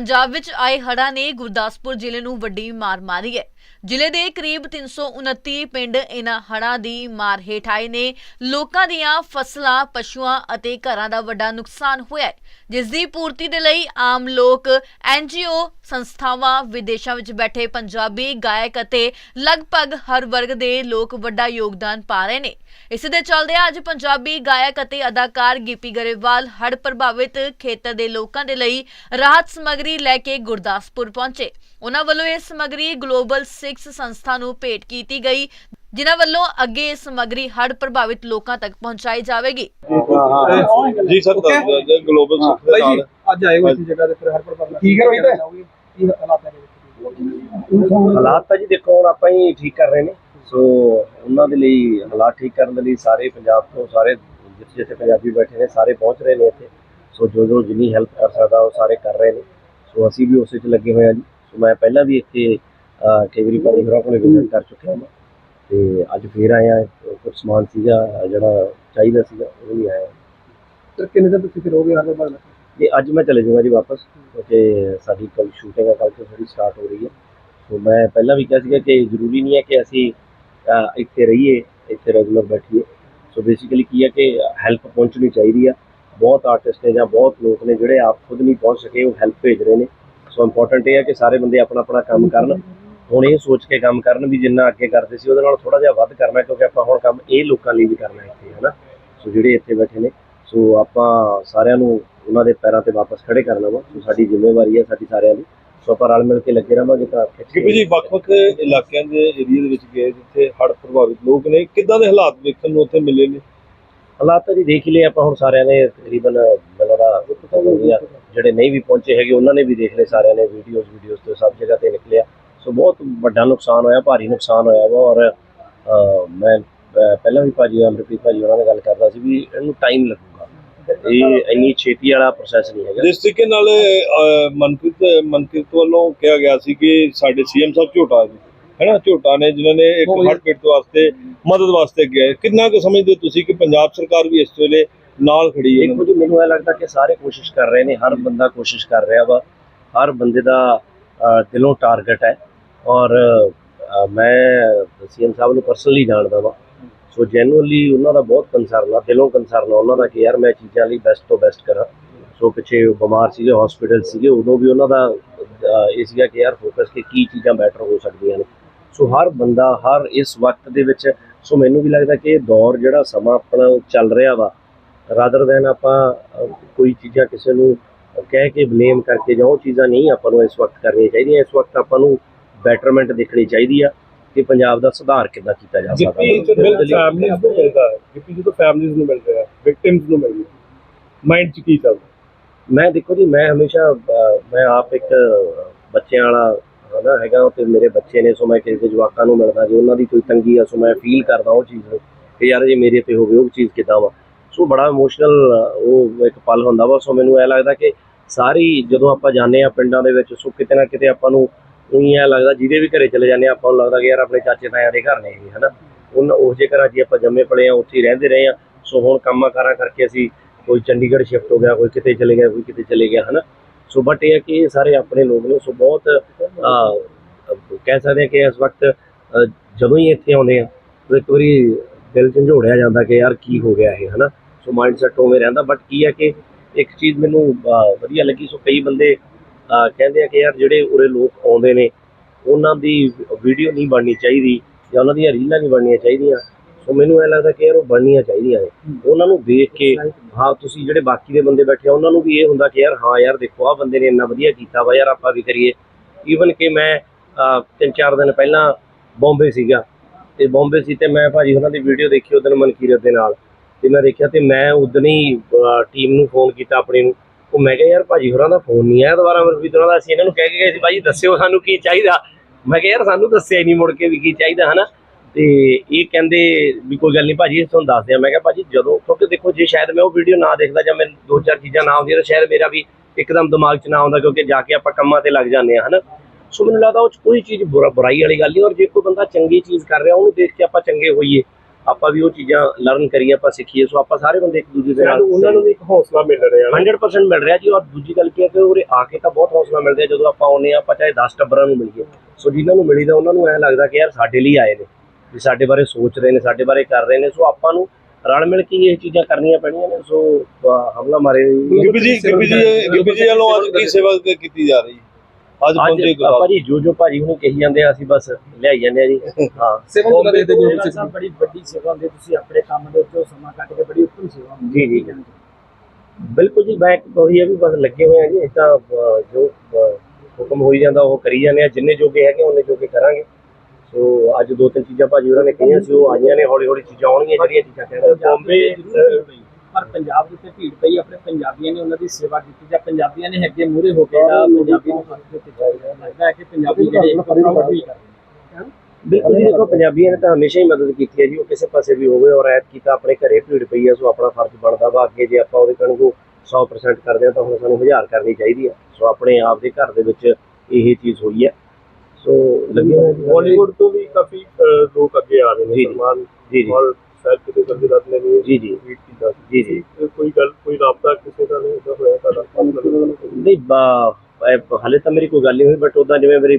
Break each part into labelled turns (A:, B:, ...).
A: ਪੰਜਾਬ ਵਿੱਚ ਆਏ ਹੜ੍ਹਾਂ ਨੇ ਗੁਰਦਾਸਪੁਰ ਜ਼ਿਲ੍ਹੇ ਨੂੰ ਵੱਡੀ ਮਾਰ ਮਾਰੀ ਹੈ। ਜ਼ਿਲ੍ਹੇ ਦੇ ਕਰੀਬ 329 ਪਿੰਡ ਇਹਨਾਂ ਹੜ੍ਹਾਂ ਦੀ ਮਾਰ ਹੇਠ ਆਏ ਨੇ। ਲੋਕਾਂ ਦੀਆਂ ਫਸਲਾਂ, ਪਸ਼ੂਆਂ ਅਤੇ ਘਰਾਂ ਦਾ ਵੱਡਾ ਨੁਕਸਾਨ ਹੋਇਆ ਹੈ, ਜਿਸ ਦੀ ਪੂਰਤੀ ਦੇ ਲਈ ਆਮ ਲੋਕ ਐਨਜੀਓ ਸੰਸਥਾਵਾਂ, ਵਿਦੇਸ਼ਾਂ ਵਿੱਚ ਬੈਠੇ ਪੰਜਾਬੀ ਗਾਇਕ ਅਤੇ ਲਗਭਗ ਹਰ ਵਰਗ ਦੇ ਲੋਕ ਵੱਡਾ ਯੋਗਦਾਨ ਪਾ ਰਹੇ ਨੇ। ਇਸ ਦੇ ਚੱਲਦੇ ਅੱਜ ਪੰਜਾਬੀ ਗਾਇਕ ਅਤੇ ਅਦਾਕਾਰ ਗਿੱਪੀ ਗਰੇਵਾਲ ਹੜ੍ਹ ਪ੍ਰਭਾਵਿਤ ਖੇਤਰ ਦੇ ਲੋਕਾਂ ਦੇ ਲਈ ਰਾਹਤ ਸਮੱਗਰੀ ਲੈ ਕੇ ਗੁਰਦਾਸਪੁਰ ਪਹੁੰਚੇ। ਉਹਨਾਂ ਵੱਲੋਂ ਇਹ ਸਮੱਗਰੀ ਗਲੋਬਲ 6 ਸੰਸਥਾ ਨੂੰ ਭੇਟ ਕੀਤੀ ਗਈ ਜਿਨ੍ਹਾਂ ਵੱਲੋਂ ਅੱਗੇ ਇਹ ਸਮੱਗਰੀ ਹੜ੍ਹ ਪ੍ਰਭਾਵਿਤ ਲੋਕਾਂ ਤੱਕ ਪਹੁੰਚਾਈ ਜਾਵੇਗੀ।
B: ਜੀ ਸਰ ਗਲੋਬਲ ਸੁੱਖ ਦੇ
C: ਬਾਈ ਜੀ
B: ਨਾਲ
C: ਅੱਜ ਆਏ ਹੋਏ ਸੀ ਜਗ੍ਹਾ ਤੇ ਫਿਰ ਹਰ ਪ੍ਰਕਾਰ
D: ਠੀਕ ਹੈ ਰੋਹਿਤ?
C: ਕੀ ਹਾਲਾਤ ਹੈ
D: ਹਾਲਾਤ ਤਾਂ ਜੀ ਦੇਖੋ ਹੁਣ ਆਪਾਂ ਹੀ ਠੀਕ ਕਰ ਰਹੇ ਨੇ। ਸੋ ਉਹਨਾਂ ਦੇ ਲਈ ਹਾਲਾਤ ਠੀਕ ਕਰਨ ਦੇ ਲਈ ਸਾਰੇ ਪੰਜਾਬ ਤੋਂ ਸਾਰੇ ਜਿੱਥੇ ਜਿੱਥੇ ਪੰਜਾਬੀ ਬੈਠੇ ਨੇ ਸਾਰੇ ਪਹੁੰਚ ਰਹੇ ਨੇ ਇੱਥੇ। ਸੋ ਜੋ ਜੋ ਜਿੰਨੀ ਹੈਲਪ ਕਰ ਸਕਦਾ ਉਹ ਸਾਰੇ ਕਰ ਰਹੇ ਨੇ। ਸੋ ਅਸੀਂ ਵੀ ਉਸੇ 'ਚ ਲੱਗੇ ਹੋਏ ਜੀ। ਸੋ ਮੈਂ ਪਹਿਲਾਂ ਵੀ ਇੱਥੇ ਕਈ ਵਾਰੀ ਭਾਈ ਹੋਰਾਂ ਕੋਲੇ ਵਿਜ਼ਿਟ ਕਰ ਚੁੱਕਿਆ ਹਾਂ ਤੇ ਅੱਜ ਫੇਰ ਆਇਆ ਕੁਝ ਸਮਾਨ ਸੀਗਾ ਜਿਹੜਾ ਚਾਹੀਦਾ ਸੀਗਾ ਉਹ ਵੀ ਆਇਆ।
C: ਸਰ ਕਿੰਨੇ ਦਿਨ ਤੁਸੀਂ ਫਿਰ ਹੋ ਗਏ ਹਰ ਪ੍ਰਕਾਰ
D: ਤੇ ਅੱਜ ਮੈਂ ਚਲੇ ਜਾਊਂਗਾ ਜੀ ਵਾਪਸ ਕਿਉਂਕਿ ਸਾਡੀ ਕੱਲ ਸ਼ੂਟਿੰਗ ਹੈ ਕੱਲ ਤੋਂ ਸਾਡੀ ਸਟਾਰਟ ਹੋ ਰਹੀ ਹੈ ਸੋ ਮੈਂ ਪਹਿਲਾਂ ਵੀ ਕਿਹਾ ਸੀਗਾ ਕਿ ਜ਼ਰੂਰੀ ਨਹੀਂ ਹੈ ਕਿ ਅਸੀਂ ਇੱਥੇ ਰਹੀਏ ਇੱਥੇ ਰੈਗੂਲਰ ਬੈਠੀਏ। ਸੋ ਬੇਸਿਕਲੀ ਕੀ ਹੈ ਕਿ ਹੈਲਪ ਪਹੁੰਚਣੀ ਚਾਹੀਦੀ ਆ। ਬਹੁਤ ਆਰਟਿਸਟ ਨੇ ਜਾਂ ਬਹੁਤ ਲੋਕ ਨੇ ਜਿਹੜੇ ਆਪ ਖੁਦ ਨਹੀਂ ਪਹੁੰਚ ਸਕੇ ਉਹ ਹੈਲਪ ਭੇਜ ਰਹੇ ਨੇ। ਸੋ ਇੰਪੋਰਟੈਂਟ ਇਹ ਹੈ ਕਿ ਸਾਰੇ ਬੰਦੇ ਆਪਣਾ ਆਪਣਾ ਕੰਮ ਕਰਨ। ਹੁਣ ਇਹ ਸੋਚ ਕੇ ਕੰਮ ਕਰਨ ਵੀ ਜਿੰਨਾ ਅੱਗੇ ਕਰਦੇ ਸੀ ਉਹਦੇ ਨਾਲ ਥੋੜਾ ਜਿਹਾ ਵੱਧ ਕਰਨਾ ਕਿਉਂਕਿ ਆਪਾਂ ਹੁਣ ਕੰਮ ਇਹ ਲੋਕਾਂ ਲਈ ਵੀ ਕਰਨਾ ਇੱਥੇ ਹੈ ਨਾ? ਸੋ ਜਿਹੜੇ ਇੱਥੇ ਬੈਠੇ ਨੇ ਸੋ ਆਪਾਂ ਸਾਰਿਆਂ ਨੂੰ ਉਹਨਾਂ ਦੇ ਪੈਰਾਂ ਤੇ ਵਾਪਸ ਖੜੇ ਕਰਨਾ ਵਾ। ਸੋ ਸਾਡੀ ਜ਼ਿੰਮੇਵਾਰੀ ਹੈ ਸਾਡੀ ਸਾਰਿਆਂ ਦੀ। ਸੋ ਆਪਾਂ ਰਲ ਮਿਲ ਕੇ ਲੱਗੇ ਰਹਾਂਗੇ ਤਾਂ
B: ਕਿਉਂਕਿ ਜੀ ਵੱਖ-ਵੱਖ ਇਲਾਕਿਆਂ ਦੇ ਏਰੀਆ ਦੇ ਵਿੱਚ ਗਏ ਜਿੱਥੇ ਹੜ੍ਹ ਪ੍ਰਭਾਵਿਤ ਲੋਕ ਨੇ ਕਿੱਦਾਂ ਦੇ ਹਾਲਾਤ ਵੇਖਣ ਨੂੰ ਉੱਥੇ ਮਿਲੇ ਨੇ?
D: ਹਾਲਾਤ ਤਾਂ ਜੀ ਦੇਖ ਹੀ ਲਏ ਆਪਾਂ ਹੁਣ ਸਾਰਿਆਂ ਨੇ ਤਕਰੀਬਨ ਮੈਨੂੰ ਦਾ ਹੋ ਗਿਆ ਜਿਹੜੇ ਨਹੀਂ ਵੀ ਪਹੁੰਚੇ ਹੈਗੇ ਉਹਨਾਂ ਨੇ ਵੀ ਦੇਖ ਲਏ ਸਾਰਿਆਂ ਨੇ ਵੀਡੀਓਜ਼ ਵੀਡੀਓਜ਼ ਤੇ ਸਭ ਜਗ੍ਹਾ ਤੇ ਨਿਕਲਿਆ ਸੋ ਬਹੁਤ ਵੱਡਾ ਨੁਕਸਾਨ ਹੋਇਆ ਭਾਰੀ ਨੁਕਸਾਨ ਹੋਇਆ ਵਾ। ਔਰ ਮੈਂ ਪਹਿਲਾਂ ਵੀ ਭਾਜੀ ਅਮਰਪ੍ਰੀਤ ਭਾਜੀ ਉਹਨਾਂ ਨਾਲ ਗੱਲ ਕਰਦਾ ਸੀ ਵੀ ਇਹਨੂੰ ਟਾਈਮ ਲੱਗੂਗਾ। ਇਹ ਇੰਨੀ ਛੇਤੀ ਵਾਲਾ ਪ੍ਰੋਸੈਸ ਨਹੀਂ ਹੈਗਾ।
B: ਜਿਸ ਤਰੀਕੇ ਨਾਲ ਮਨਪ੍ਰੀਤ ਮਨਪ੍ਰੀਤ ਵੱਲੋਂ ਕਿਹਾ ਗਿਆ ਸੀ ਕਿ ਸਾਡੇ ਸੀਐਮ ਸਾਹਿਬ ਝੋਟਾ ਜੀ ਹੈਨਾ ਝੋਟਾ ਨੇ ਜਿਨ੍ਹਾਂ ਨੇ ਇੱਕ ਹੜ੍ਹ ਪੀੜਤ ਵਾਸਤੇ ਮਦਦ ਵਾਸਤੇ ਗਏ ਕਿੰਨਾ ਕੁ ਸਮਝਦੇ ਹੋ ਤੁਸੀਂ ਕਿ ਪੰਜਾਬ ਸਰਕਾਰ ਵੀ ਇਸ ਵੇਲੇ ਨਾਲ ਖੜੀ ਹੈ
D: ਦੇਖੋ ਜੀ ਮੈਨੂੰ ਇਹ ਲੱਗਦਾ ਕਿ ਸਾਰੇ ਕੋਸ਼ਿਸ਼ ਕਰ ਰਹੇ ਨੇ ਹਰ ਬੰਦਾ ਕੋਸ਼ਿਸ਼ ਕਰ ਰਿਹਾ ਵਾ। ਹਰ ਬੰਦੇ ਦਾ ਦਿਲੋਂ ਟਾਰਗੇਟ ਹੈ। ਔਰ ਮੈਂ ਸੀਐਮ ਸਾਹਿਬ ਨੂੰ ਪਰਸਨਲੀ ਜਾਣਦਾ ਵਾਂ। ਸੋ ਜੈਨੂਅਲੀ ਉਹਨਾਂ ਦਾ ਬਹੁਤ ਕੰਸਰਨ ਆ ਦਿਲੋਂ ਕੰਸਰਨ ਆ ਉਹਨਾਂ ਦਾ ਕਿ ਯਾਰ ਮੈਂ ਚੀਜ਼ਾਂ ਲਈ ਬੈਸਟ ਤੋਂ ਬੈਸਟ ਕਰਾਂ। ਸੋ ਪਿੱਛੇ ਬਿਮਾਰ ਸੀਗੇ ਹਸਪੀਟਲ ਸੀਗੇ ਉਦੋਂ ਵੀ ਉਹਨਾਂ ਦਾ ਇਹ ਸੀਗਾ ਕਿ ਯਾਰ ਫੋਕਸ ਕਿ ਕੀ ਚੀਜ਼ਾਂ ਬੈਟਰ ਹੋ ਸਕਦੀਆਂ ਨੇ। ਸੋ ਹਰ ਬੰਦਾ ਹਰ ਇਸ ਵਕਤ ਦੇ ਵਿੱਚ ਸੋ ਮੈਨੂੰ ਵੀ ਲੱਗਦਾ ਕਿ ਇਹ ਦੌਰ ਜਿਹੜਾ ਸਮਾਂ ਆਪਣਾ ਚੱਲ ਰਿਹਾ ਵਾ ਰਾਦਰ ਦੈਨ ਆਪਾਂ ਕੋਈ ਚੀਜ਼ਾਂ ਕਿਸੇ ਨੂੰ ਕਹਿ ਕੇ ਬਲੇਮ ਕਰਕੇ ਜਾਂ ਉਹ ਚੀਜ਼ਾਂ ਨਹੀਂ ਆਪਾਂ ਨੂੰ ਇਸ ਵਕਤ ਕਰਨੀਆਂ ਚਾਹੀਦੀਆਂ ਇਸ ਵਕਤ ਆਪਾਂ ਨੂੰ ਬੈਟਰਮੈਂਟ ਦੇਖਣੀ ਚਾਹੀਦੀ ਆ ਕਿ ਪੰਜਾਬ ਦਾ ਸੁਧਾਰ ਕਿੱਦਾਂ ਕੀਤਾ ਜਾ ਸਕਦਾ
C: ਜਿੱਪੀ
D: ਵਾ।
C: ਜਦੋਂ ਫੈਮਲੀਜ਼ ਨੂੰ ਮਿਲਦਾ ਹੈ ਜਿੱਪੀ ਜਦੋਂ ਫੈਮਲੀਜ਼ ਨੂੰ ਮਿਲ ਰਿਹਾ ਵਿਕਟਿਮਸ ਨੂੰ ਮਿਲ ਰਿਹਾ ਮਾਈਂਡ ਚ ਕੀ ਚੱਲਦਾ
D: ਮੈਂ ਦੇਖੋ ਜੀ ਮੈਂ ਹਮੇਸ਼ਾ ਮੈਂ ਆਪ ਇੱਕ ਬੱਚਿਆਂ ਵਾਲਾ ਹਨਾ ਹੈਗਾ ਤੇ ਮੇਰੇ ਬੱਚੇ ਨੇ ਸੋ ਮੈਂ ਕਿਸੇ ਦੇ ਜਵਾਕਾਂ ਨੂੰ ਮਿਲਦਾ ਜੇ ਉਹਨਾਂ ਦੀ ਕੋਈ ਤੰਗੀ ਆ ਸੋ ਮੈਂ ਫੀਲ ਕਰਦਾ ਉਹ ਚੀਜ਼ ਨੂੰ ਕਿ ਯਾਰ ਜੇ ਮੇਰੇ ਤੇ ਹੋਵੇ ਉਹ ਚੀਜ਼ ਕਿੱਦਾਂ ਵਾ। ਸੋ ਬੜਾ ਇਮੋਸ਼ਨਲ ਉਹ ਇੱਕ ਪਲ ਹੁੰਦਾ ਵਾ। ਸੋ ਮੈਨੂੰ ਇਹ ਲੱਗਦਾ ਕਿ ਸਾਰੀ ਜਦੋਂ ਆਪਾਂ ਜਾਂਦੇ ਆ ਪਿੰਡਾਂ ਦੇ ਵਿੱਚ, ਸੋ ਕਿਤੇ ਨਾ ਕਿਤੇ ਆਪਾਂ ਨੂੰ ਉਹੀ ਐ ਲੱਗਦਾ, ਜਿਹਦੇ ਵੀ ਘਰੇ ਚਲੇ ਜਾਂਦੇ ਆ ਆਪਾਂ ਨੂੰ ਲੱਗਦਾ ਕਿ ਯਾਰ ਆਪਣੇ ਚਾਚੇ ਤਾਇਆਂ ਦੇ ਘਰ ਨੇ ਇਹ, ਹਨਾ। ਉਹਨਾਂ ਉਹ ਜੇ ਘਰਾਂ 'ਚ ਹੀ ਆਪਾਂ ਜੰਮੇ ਪਲੇ ਆ ਉੱਥੇ ਹੀ ਰਹਿੰਦੇ ਰਹੇ ਆ ਸੋ ਹੁਣ ਕੰਮਾਂ ਕਾਰਾਂ ਕਰਕੇ ਅਸੀਂ ਕੋਈ ਚੰਡੀਗੜ੍ਹ ਸ਼ਿਫਟ ਹੋ ਗਿਆ, ਕੋਈ ਕਿਤੇ ਚਲੇ ਗਿਆ, ਕੋਈ ਕਿਤੇ ਚਲੇ ਗਿਆ, ਹਨਾ। ਸੋ ਬਟ ਇਹ ਹੈ ਕਿ ਇਹ ਸਾਰੇ ਆਪਣੇ ਲੋਕ ਨੇ, ਸੋ ਬਹੁਤ ਕਹਿ ਸਕਦੇ ਆ ਕਿ ਇਸ ਵਕਤ ਜਦੋਂ ਹੀ ਇੱਥੇ ਆਉਂਦੇ ਆ ਇੱਕ ਵਾਰੀ ਦਿਲ ਝੰਜੋੜਿਆ ਜਾਂਦਾ ਕਿ ਯਾਰ ਕੀ ਹੋ ਗਿਆ ਇਹ ਹਨਾ? ਸੋ ਮਾਈਂਡਸੈਟ ਉਵੇਂ ਰਹਿੰਦਾ ਬਟ ਕੀ ਹੈ ਕਿ ਇੱਕ ਚੀਜ਼ ਮੈਨੂੰ ਵਧੀਆ ਲੱਗੀ ਸੋ ਕਈ ਬੰਦੇ ਕਹਿੰਦੇ ਆ ਕਿ ਯਾਰ ਜਿਹੜੇ ਉਰੇ ਲੋਕ ਆਉਂਦੇ ਨੇ ਉਹਨਾਂ ਦੀ ਵੀਡੀਓ ਨਹੀਂ ਬਣਨੀ ਚਾਹੀਦੀ ਜਾਂ ਉਹਨਾਂ ਦੀਆਂ ਰੀਲਾਂ ਨਹੀਂ ਬਣਨੀਆਂ ਚਾਹੀਦੀਆਂ। ਸੋ ਮੈਨੂੰ ਇਹ ਲੱਗਦਾ ਕਿ ਯਾਰ ਉਹ ਬਣਨੀਆਂ ਚਾਹੀਦੀਆਂ ਨੇ। ਉਹਨਾਂ ਨੂੰ ਦੇਖ ਕੇ ਹਾਂ ਤੁਸੀਂ ਜਿਹੜੇ ਬਾਕੀ ਦੇ ਬੰਦੇ ਬੈਠੇ ਆ ਉਹਨਾਂ ਨੂੰ ਵੀ ਇਹ ਹੁੰਦਾ ਕਿ ਯਾਰ ਹਾਂ ਯਾਰ ਦੇਖੋ ਆ ਬੰਦੇ ਨੇ ਇੰਨਾ ਵਧੀਆ ਕੀਤਾ ਵਾ ਯਾਰ ਆਪਾਂ ਵੀ ਕਰੀਏ। ਈਵਨ ਕਿ ਮੈਂ ਤਿੰਨ ਚਾਰ ਦਿਨ ਪਹਿਲਾਂ ਬੰਬੇ ਸੀਗਾ। ਤੇ ਬੰਬੇ ਸੀ ਤੇ ਮੈਂ ਭਾਜੀ ਉਹਨਾਂ ਦੀ ਵੀਡੀਓ ਦੇਖੀ ਉਦੋਂ ਮਨਕੀਰਤ ਦੇ ਨਾਲ। ਤੇ ਮੈਂ ਦੇਖਿਆ ਤੇ ਮੈਂ ਉਦੋਂ ਹੀ ਟੀਮ ਨੂੰ ਫੋਨ ਕੀਤਾ ਆਪਣੀ ਨੂੰ। ਉਹ ਮੈਂ ਕਿਹਾ, ਯਾਰ ਭਾਜੀ ਹੋਰਾਂ ਦਾ ਫੋਨ ਨਹੀਂ ਆਇਆ ਦੁਬਾਰਾ ਮਨਪ੍ਰੀਤ ਹੋਰਾਂ ਦਾ ਅਸੀਂ ਇਹਨਾਂ ਨੂੰ ਕਹਿ ਕੇ ਗਏ ਸੀ, ਭਾਜੀ ਦੱਸਿਓ ਸਾਨੂੰ ਕੀ ਚਾਹੀਦਾ? ਮੈਂ ਕਿਹਾ, ਯਾਰ ਸਾਨੂੰ ਦੱਸਿਆ ਹੀ ਨਹੀਂ ਮੁੜ ਕੇ ਵੀ ਕੀ ਚਾਹੀਦਾ, ਹਨਾ? ਤੇ ਇਹ ਕਹਿੰਦੇ ਵੀ ਕੋਈ ਗੱਲ ਨਹੀਂ ਭਾਜੀ ਤੁਹਾਨੂੰ ਦੱਸਦੇ ਆ ਮੈਂ ਕਿਹਾ, ਭਾਜੀ ਜਦੋਂ, ਕਿਉਂਕਿ ਦੇਖੋ ਜੇ ਸ਼ਾਇਦ ਮੈਂ ਉਹ ਵੀਡੀਓ ਨਾ ਦੇਖਦਾ ਜਾਂ ਮੈਨੂੰ ਦੋ ਚਾਰ ਚੀਜ਼ਾਂ ਨਾ ਆਉਂਦੀਆਂ ਤਾਂ ਸ਼ਾਇਦ ਮੇਰਾ ਵੀ ਇੱਕਦਮ ਦਿਮਾਗ 'ਚ ਨਾ ਆਉਂਦਾ ਕਿਉਂਕਿ ਜਾ ਕੇ ਆਪਾਂ ਕੰਮਾਂ ਤੇ ਲੱਗ ਜਾਂਦੇ ਆ ਹਨਾ? ਸੋ ਮੈਨੂੰ ਲੱਗਦਾ ਉਹ 'ਚ ਕੋਈ ਚੀਜ਼ ਬੁਰਾ ਬੁਰਾਈ ਵਾਲੀ ਗੱਲ ਨਹੀਂ ਔਰ ਜੇ ਕੋਈ ਬੰਦਾ ਚੰਗੀ ਚੀਜ਼ ਕਰ ਰਿਹਾ ਉਹਨੂੰ ਦੇਖ ਕੇ ਆਪਾਂ ਚੰਗੇ ਹੋਈਏ ਆਪਾਂ ਵੀ ਉਹ ਚੀਜ਼ਾਂ ਲਰਨ ਕਰੀਏ ਆਪਾਂ ਸਿੱਖੀਏ ਸੋ ਆਪਾਂ ਸਾਰੇ ਬੰਦੇ ਇੱਕ ਦੂਜੇ ਦੇ ਨਾਲ
C: ਉਹਨਾਂ ਨੂੰ ਵੀ ਇੱਕ ਹੌਸਲਾ ਮਿਲ ਰਿਹਾ ਹੈ
D: 100% ਮਿਲ ਰਿਹਾ ਜੀ ਔਰ ਦੂਜੀ ਗੱਲ ਕੀ ਹੈ ਕਿ ਉਰੇ ਆ ਕੇ ਤਾਂ ਬਹੁਤ ਹੌਸਲਾ ਮਿਲਦਾ ਜਦੋਂ ਆਪਾਂ ਆਉਂਦੇ ਹਾਂ ਆਪਾਂ ਚਾਹੇ 10 ਟੱਬਰਾਂ ਨੂੰ ਮਿਲੀਏ। ਸੋ ਜਿਨ੍ਹਾਂ ਨੂੰ ਮਿਲੀਦਾ ਉਹਨਾਂ ਨੂੰ ਐਂ ਲੱਗਦਾ ਕਿ ਯਾਰ ਸਾਡੇ ਲਈ ਆਏ ਨੇ ਵੀ ਸਾਡੇ ਬਾਰੇ ਸੋਚ ਰਹੇ ਨੇ ਸਾਡੇ ਬਾਰੇ ਕਰ ਰਹੇ ਨੇ। ਸੋ ਆਪਾਂ ਨੂੰ ਰਲ ਮਿਲ ਕੇ ਇਹ ਚੀਜ਼ਾਂ ਕਰਨੀਆਂ ਪੈਣੀਆਂ ਨੇ ਸੋ ਹਮਲਾ ਮਾਰੇ
B: ਗਿੱਪੀ ਜੀ ਗਿੱਪੀ ਜੀ ਗਿੱਪੀ ਜੀ ਵੱਲੋਂ ਅੱਜ ਕੀ ਸੇਵਾ ਕੀਤੀ ਜਾ ਰਹੀ? ਹੈ ਅੱਜ ਪਹੁੰਚੇ ਗੁਰਦਾਸ
D: ਜੀ ਜੋ ਜੋ ਭਾਜੀ ਹੁਣੇ ਕਹੀ ਜਾਂਦੇ ਆ ਅਸੀਂ ਬਸ ਲਿਆਈ ਜਾਂਦੇ ਆ ਜੀ। ਹਾਂ।
E: ਸੇਵਾ
D: ਉਹ
E: ਕਰਦੇ
D: ਬਿਲਕੁਲ
E: ਗੁਰੂ ਸਾਹਿਬ ਬੜੀ ਵੱਡੀ ਸੇਵਾ ਹੁੰਦੀ ਹੈ। ਤੁਸੀਂ ਆਪਣੇ ਕੰਮ ਦੇ ਉੱਤੇ ਸਮਾਂ ਕੱਢ ਕੇ ਬੜੀ ਉੱਤਮ ਸੇਵਾ ਹੁੰਦੀ
D: ਜੀ ਜੀ ਬਿਲਕੁਲ ਜੀ ਮੈਂ ਉਹੀ ਹੈ ਵੀ ਬਸ ਲੱਗੇ ਹੋਏ ਆ ਜੀ ਇਹ ਤਾਂ ਜੋ ਹੁਕਮ ਹੋਈ ਜਾਂਦਾ ਉਹ ਕਰੀ ਜਾਂਦੇ ਆ। ਜਿੰਨੇ ਜੋਗੇ ਹੈਗੇ ਉਹਨੇ ਜੋਗੇ ਕਰਾਂਗੇ। ਸੋ ਅੱਜ ਦੋ ਤਿੰਨ ਚੀਜ਼ਾਂ ਭਾਜੀ ਉਹਨਾਂ ਨੇ ਕਹੀਆਂ ਸੀ ਉਹ ਆਈਆਂ ਨੇ ਹੌਲੀ ਹੌਲੀ ਚੀਜ਼ਾਂ ਆਉਣਗੀਆਂ ਜਿਹੜੀਆਂ ਚੀਜ਼ਾਂ ਕਹਿੰਦੇ
C: ਬੰਬੇ
E: ਪਰ ਪੰਜਾਬ ਦੇ ਉੱਤੇ ਭੀੜ ਪਈ ਆਪਣੇ ਪੰਜਾਬੀਆਂ ਨੇ ਉਹਨਾਂ ਦੀ ਸੇਵਾ ਕੀਤੀ ਜਾਂ ਪੰਜਾਬੀਆਂ ਨੇ ਅੱਗੇ ਮੂਹਰੇ ਹੋ ਕੇ ਜਿਹੜਾ ਪੰਜਾਬੀ ਨੂੰ ਫ਼ਰਕ ਦਿੱਤੇ ਚਾਹੀਦਾ ਲੱਗਦਾ ਹੈ ਕਿ ਪੰਜਾਬੀ ਜਿਹੜੇ ਇੱਕ ਪ੍ਰਾਊਡ ਵੀ ਕਰਦੇ
D: ਬਿਲਕੁਲ ਜੀ ਦੇਖੋ ਪੰਜਾਬੀਆਂ ਨੇ ਤਾਂ ਹਮੇਸ਼ਾ ਹੀ ਮਦਦ ਕੀਤੀ ਹੈ ਜੀ ਉਹ ਕਿਸੇ ਪਾਸੇ ਵੀ ਹੋਵੇ ਔਰ ਐਤ ਕੀਤਾ ਆਪਣੇ ਘਰੇ ਭੀੜ ਪਈ ਹੈ ਸੋ ਆਪਣਾ ਫਰਜ਼ ਬਣਦਾ ਵਾ ਅੱਗੇ ਜੇ ਆਪਾਂ ਉਹਦੇ ਕਣਗੋ 100% ਕਰਦੇ ਹਾਂ ਤਾਂ ਹੁਣ ਸਾਨੂੰ 1000 ਕਰਨੀ ਚਾਹੀਦੀ ਹੈ। ਸੋ ਆਪਣੇ ਆਪ ਦੇ ਘਰ ਦੇ ਵਿੱਚ ਇਹ ਚੀਜ਼ ਹੋਈ ਹੈ। ਸੋ ਲੱਗੇ ਹੋਏ ਜੀ।
C: ਬਾਲੀਵੁੱਡ ਤੋਂ ਵੀ ਕਾਫੀ ਲੋਕ ਅੱਗੇ ਆ ਰਹੇ ਨੇ
D: ਜੀ, ਜੀ।
C: ਸਲਮਾਨ
D: ਜੀ ਜੀ।
C: ਸ਼ਾਇਦ ਕਿਤੇ ਬੰਦੇ ਦੱਸ ਨੇ ਵੀ
D: ਜੀ ਜੀ।
C: ਟਵੀਟ ਕੀਤਾ ਸੀ।
D: ਜੀ ਜੀ।
C: ਤੇ ਕੋਈ ਗੱਲ ਕੋਈ ਰਾਬਤਾ ਕਿਸੇ ਦਾ ਨਹੀਂ ਉਹਦਾ ਹੋਇਆ ਸਾਡਾ
D: ਨਹੀਂ ਬਾ- ਇਹ ਹਾਲੇ ਤਾਂ ਮੇਰੀ ਕੋਈ ਗੱਲ ਨਹੀਂ ਹੋਈ ਬਟ ਉਦਾਂ ਜਿਵੇਂ ਮੇਰੀ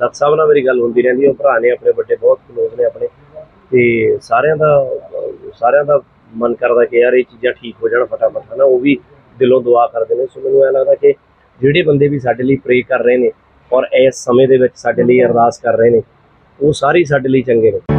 D: ਦੱਤ ਸਾਹਿਬ ਨਾਲ ਮੇਰੀ ਗੱਲ ਹੁੰਦੀ ਰਹਿੰਦੀ ਹੈ ਉਹ ਭਰਾ ਨੇ ਆਪਣੇ ਵੱਡੇ ਬਹੁਤ ਕਲੋਜ਼ ਨੇ ਆਪਣੇ। ਤੇ ਸਾਰਿਆਂ ਦਾ ਅਹ, ਸਾਰਿਆਂ ਦਾ ਮਨ ਕਰਦਾ ਕਿ ਯਾਰ ਇਹ ਚੀਜ਼ਾਂ ਠੀਕ ਹੋ ਜਾਣ ਫਟਾਫਟ ਹਨਾ ਉਹ ਵੀ ਦਿਲੋਂ ਦੁਆ ਕਰਦੇ ਨੇ। ਸੋ ਮੈਨੂੰ ਇਹ ਲੱਗਦਾ ਕਿ ਜਿਹੜੇ ਬੰਦੇ ਵੀ ਸਾਡੇ ਲਈ ਪ੍ਰੇ ਕਰ ਰਹੇ ਨੇ ਔਰ ਇਸ ਸਮੇਂ ਦੇ ਵਿੱਚ ਸਾਡੇ ਲਈ ਅਰਦਾਸ ਕਰ ਰਹੇ ਨੇ ਉਹ ਸਾਰੇ ਸਾਡੇ ਲਈ ਚੰਗੇ ਨੇ।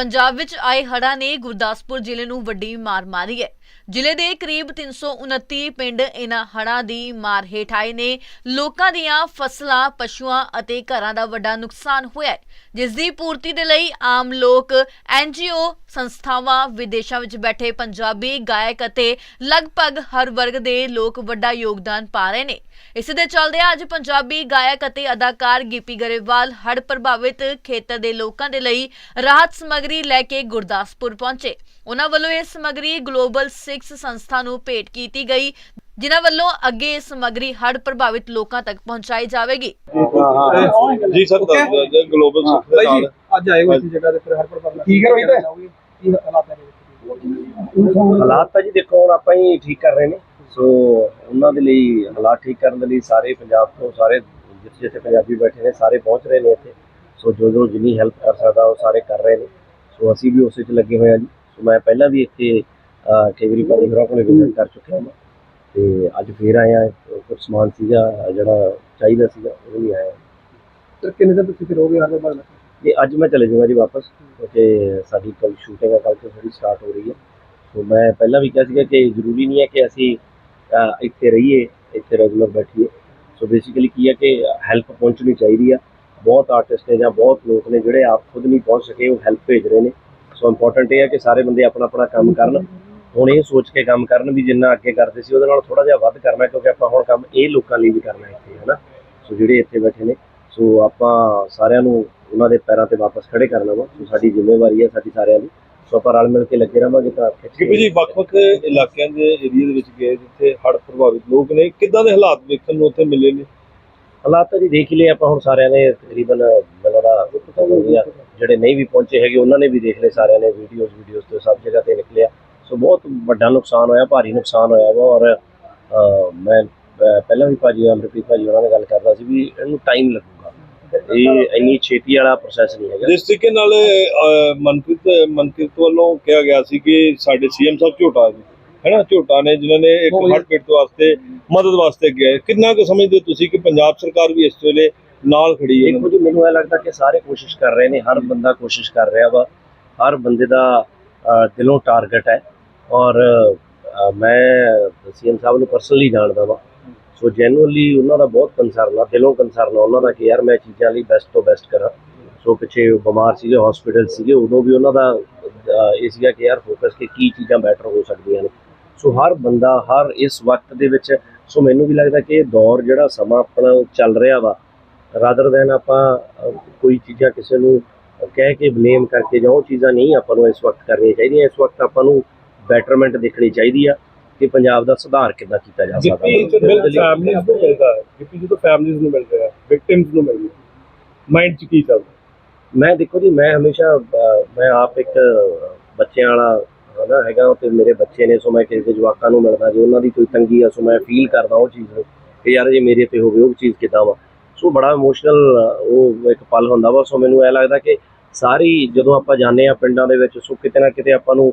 A: ਪੰਜਾਬ ਵਿੱਚ ਆਏ ਹੜ੍ਹਾਂ ਨੇ ਗੁਰਦਾਸਪੁਰ ਜ਼ਿਲ੍ਹੇ ਨੂੰ ਵੱਡੀ ਮਾਰ ਮਾਰੀ ਹੈ। ਜ਼ਿਲ੍ਹੇ ਦੇ ਕਰੀਬ 329 ਪਿੰਡ ਇਹਨਾਂ ਹੜ੍ਹਾਂ ਦੀ ਮਾਰ ਹੇਠ ਆਏ ਨੇ। ਲੋਕਾਂ ਦੀਆਂ ਫਸਲਾਂ, ਪਸ਼ੂਆਂ ਅਤੇ ਘਰਾਂ ਦਾ ਵੱਡਾ ਨੁਕਸਾਨ ਹੋਇਆ ਹੈ। ਜਿਸ ਦੀ ਪੂਰਤੀ ਦੇ ਲਈ ਆਮ ਲੋਕ ਐਨਜੀਓ ਸੰਸਥਾਵਾਂ, ਵਿਦੇਸ਼ਾਂ ਵਿੱਚ ਬੈਠੇ ਪੰਜਾਬੀ ਗਾਇਕ ਅਤੇ ਲਗਭਗ ਹਰ ਵਰਗ ਦੇ ਲੋਕ ਵੱਡਾ ਯੋਗਦਾਨ ਪਾ ਰਹੇ ਨੇ। ਇਸ ਦੇ ਚੱਲਦੇ ਅੱਜ ਪੰਜਾਬੀ ਗਾਇਕ ਅਤੇ ਅਦਾਕਾਰ ਗਿੱਪੀ ਗਰੇਵਾਲ ਹੜ੍ਹ ਪ੍ਰਭਾਵਿਤ ਖੇਤਰ ਦੇ ਲੋਕਾਂ ਦੇ ਲਈ ਰਾਹਤ ਸਮੱਗਰੀ ਲੈ ਕੇ ਗੁਰਦਾਸਪੁਰ ਪਹੁੰਚੇ। ਉਹਨਾਂ ਵੱਲੋਂ ਇਹ ਸਮੱਗਰੀ ਗਲੋਬਲ 6 ਸੰਸਥਾ ਨੂੰ ਭੇਟ ਕੀਤੀ ਗਈ ਜਿਨ੍ਹਾਂ ਵੱਲੋਂ ਅੱਗੇ ਇਹ ਸਮੱਗਰੀ ਹੜ੍ਹ ਪ੍ਰਭਾਵਿਤ ਲੋਕਾਂ ਤੱਕ ਪਹੁੰਚਾਈ ਜਾਵੇਗੀ।
B: ਜੀ ਸਰ ਦੱਸ ਦਿਓ ਜੀ ਗਲੋਬਲ ਦੇ ਨਾਲ।
E: ਅੱਜ ਆਏ ਹੋਏ ਇਸ ਜਗ੍ਹਾ ਤੇ ਫਿਰ ਹਰ ਪ੍ਰਕਾਰ ਕੀ ਕਰੋ ਇਹ ਕੀ ਹਾਲਾਤ ਹੈ
D: ਹਾਲਾਤ ਤਾਂ ਜੀ ਦੇਖੋ ਹੁਣ ਆਪਾਂ ਹੀ ਠੀਕ ਕਰ ਰਹੇ ਨੇ। ਸੋ ਉਹਨਾਂ ਦੇ ਲਈ ਹਾਲਾਤ ਠੀਕ ਕਰਨ ਦੇ ਲਈ ਸਾਰੇ ਪੰਜਾਬ ਤੋਂ ਸਾਰੇ ਜਿੱਥੇ ਜਿੱਥੇ ਪੰਜਾਬੀ ਬੈਠੇ ਨੇ ਸਾਰੇ ਪਹੁੰਚ ਰਹੇ ਨੇ ਇੱਥੇ। ਸੋ ਜੋ ਜੋ ਜਿੰਨੀ ਹੈਲਪ ਕਰ ਸਕਦਾ ਉਹ ਸਾਰੇ ਕਰ ਰਹੇ ਨੇ। ਸੋ ਅਸੀਂ ਵੀ ਉਸੇ 'ਚ ਲੱਗੇ ਹੋਏ ਹਾਂ ਜੀ। ਸੋ ਮੈਂ ਪਹਿਲਾਂ ਵੀ ਇੱਥੇ ਕਈ ਵਾਰੀ ਭਾਜੀ ਹੋਰਾਂ ਕੋਲੇ ਵਿਜ਼ਿਟ ਕਰ ਚੁੱਕਿਆ ਹਾਂ। ਤੇ ਅੱਜ ਫੇਰ ਆਇਆ ਕੁਝ ਸਮਾਨ ਸੀਗਾ ਜਿਹੜਾ ਚਾਹੀਦਾ ਸੀਗਾ ਉਹ ਵੀ ਆਇਆ।
E: ਸਰ ਕਿੰਨੇ ਦਿਨ ਤੁਸੀਂ ਫਿਰੋਗੇ ਹਰ ਪ੍ਰਕਾਰ
D: ਤੇ ਅੱਜ ਮੈਂ ਚਲੇ ਜਾਊਂਗਾ ਜੀ ਵਾਪਸ ਕਿਉਂਕਿ ਸਾਡੀ ਕੱਲ ਸ਼ੂਟਿੰਗ ਹੈ ਕੱਲ ਤੋਂ ਥੋੜੀ ਸਟਾਰਟ ਹੋ ਰਹੀ ਹੈ। ਸੋ ਮੈਂ ਪਹਿਲਾਂ ਵੀ ਕਿਹਾ ਸੀਗਾ ਕਿ ਜ਼ਰੂਰੀ ਨਹੀਂ ਹੈ ਕਿ ਅਸੀਂ ਇੱਥੇ ਰਹੀਏ ਇੱਥੇ ਰੈਗੂਲਰ ਬੈਠੀਏ। ਸੋ ਬੇਸਿਕਲੀ ਕੀ ਹੈ ਕਿ ਹੈਲਪ ਪਹੁੰਚਣੀ ਚਾਹੀਦੀ ਆ। ਬਹੁਤ ਆਰਟਿਸਟ ਨੇ ਜਾਂ ਬਹੁਤ ਲੋਕ ਨੇ ਜਿਹੜੇ ਆਪ ਖੁਦ ਨਹੀਂ ਪਹੁੰਚ ਸਕੇ ਉਹ ਹੈਲਪ ਭੇਜ ਰਹੇ ਨੇ। ਸੋ ਇੰਪੋਰਟੈਂਟ ਇਹ ਹੈ ਕਿ ਸਾਰੇ ਬੰਦੇ ਆਪਣਾ ਆਪਣਾ ਕੰਮ ਕਰਨ। ਹੁਣ ਇਹ ਸੋਚ ਕੇ ਕੰਮ ਕਰਨ ਵੀ ਜਿੰਨਾ ਅੱਗੇ ਕਰਦੇ ਸੀ ਉਹਦੇ ਨਾਲ ਥੋੜਾ ਜਿਹਾ ਵੱਧ ਕਰਨਾ ਕਿਉਂਕਿ ਆਪਾਂ ਹੁਣ ਕੰਮ ਇਹ ਲੋਕਾਂ ਲਈ ਵੀ ਕਰਨਾ ਇੱਥੇ ਹੈ ਨਾ ਸੋ ਜਿਹੜੇ ਇੱਥੇ ਬੈਠੇ ਨੇ ਸੋ ਆਪਾਂ ਸਾਰਿਆਂ ਨੂੰ ਉਹਨਾਂ ਦੇ ਪੈਰਾਂ ਤੇ ਵਾਪਸ ਖੜੇ ਕਰਨਾ ਵਾ। ਸੋ ਸਾਡੀ ਜ਼ਿੰਮੇਵਾਰੀ ਹੈ ਸਾਡੀ ਸਾਰਿਆਂ ਦੀ। ਸੋ ਆਪਾਂ ਰਲ ਮਿਲ ਕੇ ਲੱਗੇ ਰਹਾਂਗੇ ਤਾਂ
B: ਗਿੱਪੀ ਜੀ ਵੱਖ-ਵੱਖ ਇਲਾਕਿਆਂ ਦੇ ਏਰੀਆ ਦੇ ਵਿੱਚ ਗਏ ਜਿੱਥੇ ਹੜ੍ਹ ਪ੍ਰਭਾਵਿਤ ਲੋਕ ਨੇ ਕਿੱਦਾਂ ਦੇ ਹਾਲਾਤ ਵੇਖਣ ਨੂੰ ਉੱਥੇ ਮਿਲੇ ਨੇ?
D: ਹਾਲਾਤ ਤਾਂ ਜੀ ਦੇਖ ਲਏ ਆਪਾਂ ਹੁਣ ਸਾਰਿਆਂ ਨੇ ਤਕਰੀਬਨ ਲੱਗਦਾ ਜਿਹੜੇ ਨਹੀਂ ਵੀ ਪਹੁੰਚੇ ਹੈਗੇ ਉਹਨਾਂ ਨੇ ਵੀ ਦੇਖ ਲਏ ਸਾਰਿਆਂ ਨੇ ਵੀਡੀਓਜ਼ ਵੀਡੀਓਜ਼ ਤੇ ਸਭ ਜਗ੍ਹਾ ਤੇ ਨਿਕਲਿਆ ਬਹੁਤ ਵੱਡਾ ਨੁਕਸਾਨ ਹੋਇਆ ਭਾਰੀ ਨੁਕਸਾਨ ਹੋਇਆ ਵਾ ਔਰ ਅਹ, ਮੈਂ ਅਹ, ਪਹਿਲਾਂ ਵੀ ਭਾਜੀ ਅਮਰਪ੍ਰੀਤ ਭਾਜੀ ਉਹਨਾਂ ਨਾਲ ਗੱਲ ਕਰਦਾ ਸੀ ਵੀ ਇਹਨੂੰ ਟਾਈਮ ਲੱਗੂਗਾ। ਇਹ ਇੰਨੀ ਛੇਤੀ ਵਾਲਾ ਪ੍ਰੋਸੈਸ ਨਹੀਂ ਹੈਗਾ।
B: ਜਿਸ ਤਰੀਕੇ ਨਾਲ ਅਹ, ਮਨਕ੍ਰਿਤ ਮਨਕ੍ਰਿਤ ਵੱਲੋਂ ਕਿਹਾ ਗਿਆ ਸੀ ਕਿ ਸਾਡੇ ਸੀਐਮ ਸਾਹਿਬ ਝੋਟਾ ਜੀ ਹੈਨਾ ਝੋਟਾ ਨੇ ਜਿਨ੍ਹਾਂ ਨੇ ਇੱਕ ਹੜ੍ਹ ਪੀੜਤ ਵਾਸਤੇ ਮਦਦ ਵਾਸਤੇ ਗਏ ਕਿੰਨਾ ਕੁ ਸਮਝਦੇ ਤੁਸੀਂ ਕਿ ਪੰਜਾਬ ਸਰਕਾਰ ਵੀ ਇਸ ਵੇਲੇ ਨਾਲ ਖੜੀ ਹੈ?
D: ਦੇਖੋ ਜੀ ਮੈਨੂੰ ਇਹ ਲੱਗਦਾ ਕਿ ਸਾਰੇ ਕੋਸ਼ਿਸ਼ ਕਰ ਰਹੇ ਨੇ ਹਰ ਬੰਦਾ ਕੋਸ਼ਿਸ਼ ਕਰ ਰਿਹਾ ਵਾ। ਹਰ ਬੰਦੇ ਦਾ ਅਹ, ਦਿਲੋਂ ਟਾਰਗੇਟ ਹੈ। ਔਰ ਅਹ, ਮੈਂ ਸੀਐਮ ਸਾਹਿਬ ਨੂੰ ਪਰਸਨਲੀ ਜਾਣਦਾ ਵਾ। ਸੋ ਜੈਨੂਅਲੀ ਉਹਨਾਂ ਦਾ ਬਹੁਤ ਕੰਸਰਨ ਆ ਦਿਲੋਂ ਕੰਸਰਨ ਆ ਉਹਨਾਂ ਦਾ ਕਿ ਯਾਰ ਮੈਂ ਚੀਜ਼ਾਂ ਲਈ ਬੈਸਟ ਤੋਂ ਬੈਸਟ ਕਰਾਂ। ਸੋ ਪਿੱਛੇ ਬਿਮਾਰ ਸੀਗੇ ਹਸਪੀਟਲ ਸੀਗੇ ਉਦੋਂ ਵੀ ਉਹਨਾਂ ਦਾ ਇਹ ਸੀਗਾ ਕਿ ਯਾਰ ਫੋਕਸ ਕਿ ਕੀ ਚੀਜ਼ਾਂ ਬੈਟਰ ਹੋ ਸਕਦੀਆਂ ਨੇ। ਸੋ ਹਰ ਬੰਦਾ ਹਰ ਇਸ ਵਕਤ ਦੇ ਵਿੱਚ ਸੋ ਮੈਨੂੰ ਵੀ ਲੱਗਦਾ ਕਿ ਇਹ ਦੌਰ ਜਿਹੜਾ ਸਮਾਂ ਆਪਣਾ ਚੱਲ ਰਿਹਾ ਵਾ ਰਾਦਰ ਦੈਨ ਆਪਾਂ ਕੋਈ ਚੀਜ਼ਾਂ ਕਿਸੇ ਨੂੰ ਕਹਿ ਕੇ ਬਲੇਮ ਕਰਕੇ ਜਾਂ ਉਹ ਚੀਜ਼ਾਂ ਨਹੀਂ ਆਪਾਂ ਨੂੰ ਇਸ ਵਕਤ ਕਰਨੀਆਂ ਚਾਹੀਦੀਆਂ ਇਸ ਵਕਤ ਆਪਾਂ ਨੂੰ ਬੈਟਰਮੈਂਟ ਦੇਖਣੀ ਚਾਹੀਦੀ ਆ ਕਿ ਪੰਜਾਬ ਦਾ ਸੁਧਾਰ ਕਿੱਦਾਂ ਕੀਤਾ ਜਾ ਸਕਦਾ।
C: ਗਿੱਪੀ ਜਦੋਂ ਫੈਮਲੀਜ਼ ਨੂੰ ਮਿਲਦਾ ਹੈ ਗਿੱਪੀ ਜਦੋਂ ਫੈਮਲੀਜ਼ ਨੂੰ ਮਿਲ ਰਿਹਾ ਵਿਕਟਿਮਸ ਨੂੰ ਮਿਲ ਰਿਹਾ ਮਾਈਂਡ 'ਚ ਕੀ ਚੱਲਦਾ
D: ਮੈਂ ਦੇਖੋ ਜੀ ਮੈਂ ਹਮੇਸ਼ਾ ਮੈਂ ਆਪ ਇੱਕ ਬੱਚਿਆਂ ਵਾਲਾ ਹਨਾ ਹੈਗਾ ਤੇ ਮੇਰੇ ਬੱਚੇ ਨੇ ਸੋ ਮੈਂ ਕਿਸੇ ਦੇ ਜਵਾਕਾਂ ਨੂੰ ਮਿਲਦਾ ਜੇ ਉਹਨਾਂ ਦੀ ਕੋਈ ਤੰਗੀ ਆ ਸੋ ਮੈਂ ਫੀਲ ਕਰਦਾ ਉਹ ਚੀਜ਼ ਨੂੰ ਕਿ ਯਾਰ ਜੇ ਮੇਰੇ ਤੇ ਹੋਵੇ ਉਹ ਚੀਜ਼ ਕਿੱਦਾਂ ਵਾ। ਸੋ ਬੜਾ ਇਮੋਸ਼ਨਲ ਉਹ ਇੱਕ ਪਲ ਹੁੰਦਾ ਵਾ। ਸੋ ਮੈਨੂੰ ਇਹ ਲੱਗਦਾ ਕਿ ਸਾਰੀ ਜਦੋਂ ਆਪਾਂ ਜਾਂਦੇ ਆ ਪਿੰਡਾਂ ਦੇ ਵਿੱਚ ਸੋ ਕਿਤੇ ਨਾ ਕਿਤੇ ਆਪਾਂ ਨੂੰ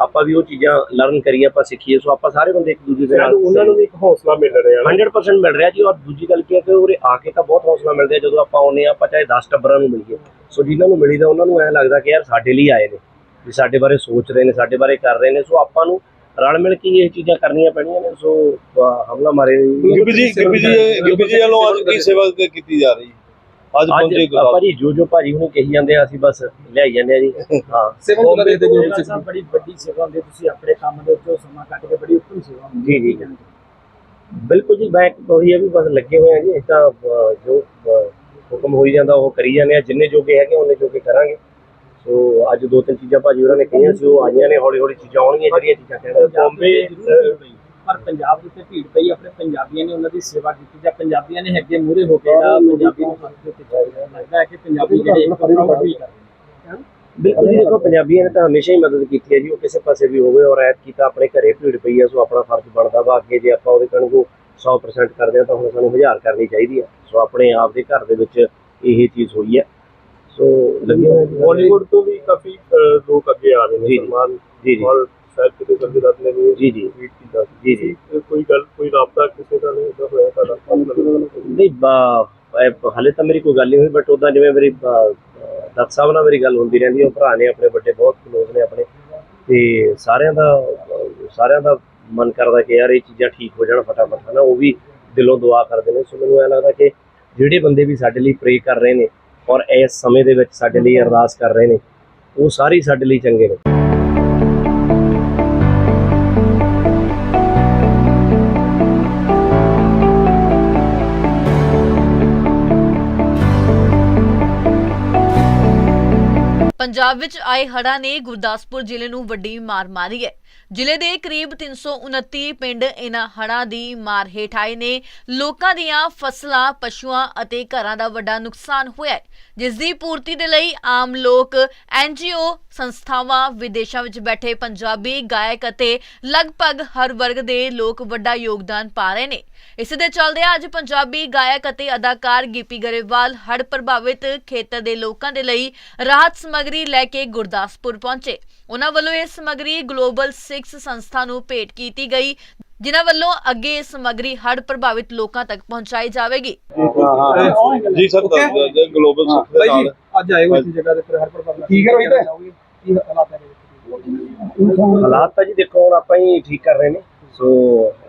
D: ਆਪਾਂ ਵੀ ਉਹ ਚੀਜ਼ਾਂ ਲਰਨ ਕਰੀਏ ਆਪਾਂ ਸਿੱਖੀਏ ਸੋ ਆਪਾਂ ਸਾਰੇ ਬੰਦੇ ਇੱਕ ਦੂਜੇ ਦੇ ਨਾਲ
C: ਉਹਨਾਂ ਨੂੰ ਵੀ ਇੱਕ ਹੌਸਲਾ ਮਿਲ ਰਿਹਾ ਹੈ
D: 100% ਮਿਲ ਰਿਹਾ ਜੀ ਔਰ ਦੂਜੀ ਗੱਲ ਕੀ ਹੈ ਕਿ ਉਰੇ ਆ ਕੇ ਤਾਂ ਬਹੁਤ ਹੌਸਲਾ ਮਿਲਦਾ ਹੈ ਜਦੋਂ ਆਪਾਂ ਆਉਂਦੇ ਹਾਂ ਆਪਾਂ ਚਾਹੇ 10 ਟੱਬਰਾਂ ਨੂੰ ਮਿਲੀਏ। ਸੋ ਜਿਨ੍ਹਾਂ ਨੂੰ ਮਿਲੀਦਾ ਉਹਨਾਂ ਨੂੰ ਐਂ ਲੱਗਦਾ ਕਿ ਯਾਰ ਸਾਡੇ ਲਈ ਆਏ ਨੇ ਵੀ ਸਾਡੇ ਬਾਰੇ ਸੋਚ ਰਹੇ ਨੇ ਸਾਡੇ ਬਾਰੇ ਕਰ ਰਹੇ ਨੇ। ਸੋ ਆਪਾਂ ਨੂੰ ਰਲ ਮਿਲ ਕੇ ਇਹ ਚੀਜ਼ਾਂ ਕਰਨੀਆਂ ਪੈਣੀਆਂ ਨੇ ਸੋ ਹਮਲਾ ਮਾਰੇ
B: ਗਿੱਪੀ ਜੀ ਗਿੱਪੀ ਜੀ ਗਿੱਪੀ ਜੀ ਵੱਲੋਂ ਅੱਜ ਕੀ ਸੇਵਾ ਕੀਤੀ ਜਾ ਰਹੀ ਅੱਜ
D: ਅੱਜ
B: ਪਹੁੰਚੇ ਗੁਰਦਾਸ
D: ਜੀ ਜੋ ਜੋ ਭਾਜੀ ਹੁਣੇ ਕਹੀ ਜਾਂਦੇ ਆ ਅਸੀਂ ਬਸ ਲਿਆਈ ਜਾਂਦੇ ਆ ਜੀ। ਹਾਂ।
E: ਬੰਬੇ ਤੋਂ ਜਿਹੜਾ ਸਾਹਿਬ ਬੜੀ ਵੱਡੀ ਸੇਵਾ ਹੁੰਦੀ ਤੁਸੀਂ ਆਪਣੇ ਕੰਮ ਦੇ ਉੱਤੇ ਸਮਾਂ ਕੱਢ ਕੇ ਬੜੀ ਉੱਤਮ ਸੇਵਾ ਹੁੰਦੀ
D: ਜੀ ਜੀ। ਬਿਲਕੁਲ ਜੀ ਮੈਂ ਉਹੀ ਹੈ ਵੀ ਬਸ ਲੱਗੇ ਹੋਏ ਆ ਜੀ ਇਹ ਤਾਂ ਜੋ ਹੁਕਮ ਹੋਈ ਜਾਂਦਾ ਉਹ ਕਰੀ ਜਾਂਦੇ ਆ। ਜਿੰਨੇ ਜੋਗੇ ਹੈਗੇ ਉਹਨੇ ਜੋਗੇ ਕਰਾਂਗੇ। ਸੋ ਅੱਜ ਦੋ ਤਿੰਨ ਚੀਜ਼ਾਂ ਭਾਜੀ ਉਹਨਾਂ ਨੇ ਕਹੀਆਂ ਸੀ ਉਹ ਆਈਆਂ ਨੇ ਹੌਲੀ ਹੌਲੀ ਚੀਜ਼ਾਂ ਆਉਣਗੀਆਂ ਜਿਹੜੀਆਂ ਚੀਜ਼ਾਂ ਕਹਿੰਦੇ
E: ਬੰਬੇ ਪਰ ਪੰਜਾਬ ਦੇ ਉੱਤੇ ਭੀੜ ਪਈ ਆਪਣੇ ਪੰਜਾਬੀਆਂ ਨੇ ਉਹਨਾਂ ਦੀ ਸੇਵਾ ਕੀਤੀ ਜਾਂ ਪੰਜਾਬੀਆਂ ਨੇ ਅੱਗੇ ਮੂਹਰੇ ਹੋ ਕੇ ਜਿਹੜਾ ਪੰਜਾਬੀ ਨੂੰ ਫ਼ਰਕ ਦੇ ਉੱਤੇ ਚੱਲ ਲੱਗਦਾ ਹੈ ਕਿ ਪੰਜਾਬੀ ਜਿਹੜੇ
D: ਬਿਲਕੁਲ ਜੀ ਦੇਖੋ ਪੰਜਾਬੀਆਂ ਨੇ ਤਾਂ ਹਮੇਸ਼ਾ ਹੀ ਮਦਦ ਕੀਤੀ ਹੈ ਜੀ ਉਹ ਕਿਸੇ ਪਾਸੇ ਵੀ ਹੋਵੇ ਔਰ ਐਤ ਕੀਤਾ ਆਪਣੇ ਘਰੇ ਭੀੜ ਪਈ ਹੈ ਸੋ ਆਪਣਾ ਫਰਜ਼ ਬਣਦਾ ਵਾ ਅੱਗੇ ਜੇ ਆਪਾਂ ਉਹਦੇ ਕਣਗੂ 100% ਕਰਦੇ ਹਾਂ ਤਾਂ ਹੁਣ ਸਾਨੂੰ 1000 ਕਰਨੀ ਚਾਹੀਦੀ ਹੈ ਸੋ ਆਪਣੇ ਆਪ ਦੇ ਘਰ ਦੇ ਵਿੱਚ ਇਹ ਚੀਜ਼ ਹੋਈ ਹੈ ਸੋ।
C: ਬਾਲੀਵੁੱਡ ਤੋਂ ਵੀ ਕਾਫੀ ਲੋਕ ਅੱਗੇ ਆ ਰਹੇ ਨੇ
D: ਜੀ, ਜੀ।
C: ਸਲਮਾਨ
D: ਜੀ ਜੀ
C: ਔਰ ਸ਼ਾਇਦ ਕਿਤੇ ਦੱਤ ਨੇ ਵੀ
D: ਜੀ, ਜੀ। ਜੀ, ਜੀ।
C: ਕੋਈ ਗੱਲ ਕੋਈ ਰਾਬਤਾ ਕਿਸੇ ਦਾ ਨਹੀਂ ਹੋਇਆ ਸਾਡਾ
D: ਨਹੀਂ ਹਾਲੇ ਤਾਂ ਮੇਰੀ ਕੋਈ ਗੱਲ ਨਹੀਂ ਹੋਈ ਬਟ ਉਦਾਂ ਜਿਵੇਂ ਮੇਰੀ ਦੱਤ ਸਾਹਿਬ ਨਾਲ ਮੇਰੀ ਗੱਲ ਹੁੰਦੀ ਰਹਿੰਦੀ ਹੈ ਉਹ ਭਰਾ ਨੇ ਆਪਣੇ ਵੱਡੇ ਬਹੁਤ ਕਲੋਜ਼ ਨੇ ਆਪਣੇ। ਤੇ ਸਾਰਿਆਂ ਦਾ ਸਾਰਿਆਂ ਦਾ ਮਨ ਕਰਦਾ ਕਿ ਯਾਰ ਇਹ ਚੀਜ਼ਾਂ ਠੀਕ ਹੋ ਜਾਣ ਫਟਾਫਟ ਹਨਾ ਉਹ ਵੀ ਦਿਲੋਂ ਦੁਆ ਕਰਦੇ ਨੇ। ਸੋ ਮੈਨੂੰ ਇਹ ਲੱਗਦਾ ਕਿ ਜਿਹੜੇ ਬੰਦੇ ਵੀ ਸਾਡੇ ਲਈ ਪ੍ਰੇ ਕਰ ਰਹੇ ਨੇ ਔਰ ਇਸ ਸਮੇਂ ਦੇ ਵਿੱਚ ਸਾਡੇ ਲਈ ਅਰਦਾਸ ਕਰ ਰਹੇ ਨੇ ਉਹ ਸਾਰੇ ਸਾਡੇ ਲਈ ਚੰਗੇ ਨੇ।
A: ਪੰਜਾਬ ਵਿੱਚ ਆਏ ਹੜ੍ਹਾਂ ਨੇ ਗੁਰਦਾਸਪੁਰ ਜ਼ਿਲ੍ਹੇ ਨੂੰ ਵੱਡੀ ਮਾਰ ਮਾਰੀ ਹੈ। ਜ਼ਿਲ੍ਹੇ ਦੇ ਕਰੀਬ 329 ਪਿੰਡ ਇਹਨਾਂ ਹੜ੍ਹਾਂ ਦੀ ਮਾਰ ਹੇਠ ਆਏ ਨੇ। ਲੋਕਾਂ ਦੀਆਂ ਫਸਲਾਂ, ਪਸ਼ੂਆਂ ਅਤੇ ਘਰਾਂ ਦਾ ਵੱਡਾ ਨੁਕਸਾਨ ਹੋਇਆ ਹੈ, ਜਿਸ ਦੀ ਪੂਰਤੀ ਦੇ ਲਈ ਆਮ ਲੋਕ ਐਨਜੀਓ ਸੰਸਥਾਵਾਂ, ਵਿਦੇਸ਼ਾਂ ਵਿੱਚ ਬੈਠੇ ਪੰਜਾਬੀ ਗਾਇਕ ਅਤੇ ਲਗਭਗ ਹਰ ਵਰਗ ਦੇ ਲੋਕ ਵੱਡਾ ਯੋਗਦਾਨ ਪਾ ਰਹੇ ਨੇ। ਇਸੇ ਦੇ ਚੱਲਦੇ ਅੱਜ ਪੰਜਾਬੀ ਗਾਇਕ ਅਤੇ ਅਦਾਕਾਰ ਗਿੱਪੀ ਗਰੇਵਾਲ ਹੜ੍ਹ ਪ੍ਰਭਾਵਿਤ ਖੇਤਰ ਦੇ ਲੋਕਾਂ ਦੇ ਲਈ ਰਾਹਤ ਸਮੱਗਰੀ ਲੈ ਕੇ ਗੁਰਦਾਸਪੁਰ ਪਹੁੰਚੇ। ਉਹਨਾਂ ਵੱਲੋਂ ਇਹ ਸਮੱਗਰੀ ਗਲੋਬਲ 6 ਸੰਸਥਾ ਨੂੰ ਭੇਟ ਕੀਤੀ ਗਈ ਜਿਨ੍ਹਾਂ ਵੱਲੋਂ ਅੱਗੇ ਇਹ ਸਮੱਗਰੀ ਹੜ੍ਹ ਪ੍ਰਭਾਵਿਤ ਲੋਕਾਂ ਤੱਕ ਪਹੁੰਚਾਈ ਜਾਵੇਗੀ।
B: ਜੀ ਸਰ ਦੱਸ ਦਿਓ ਜੀ ਗਲੋਬਲ ਸਿੱਖ ਦੇ ਨਾਲ।
E: ਅੱਜ ਆਏ ਹੋ ਇਸ ਜਗ੍ਹਾ ਤੇ ਫਿਰ ਹਰ ਪ੍ਰਭਾਵ
C: ਠੀਕ ਹੈ? ਰੋਹਿਤ?
E: ਕੀ ਹਾਲਾਤ ਹੈ?
D: ਹਾਲਾਤ ਤਾਂ ਜੀ ਦੇਖੋ ਹੁਣ ਆਪਾਂ ਹੀ ਠੀਕ ਕਰ ਰਹੇ ਨੇ। ਸੋ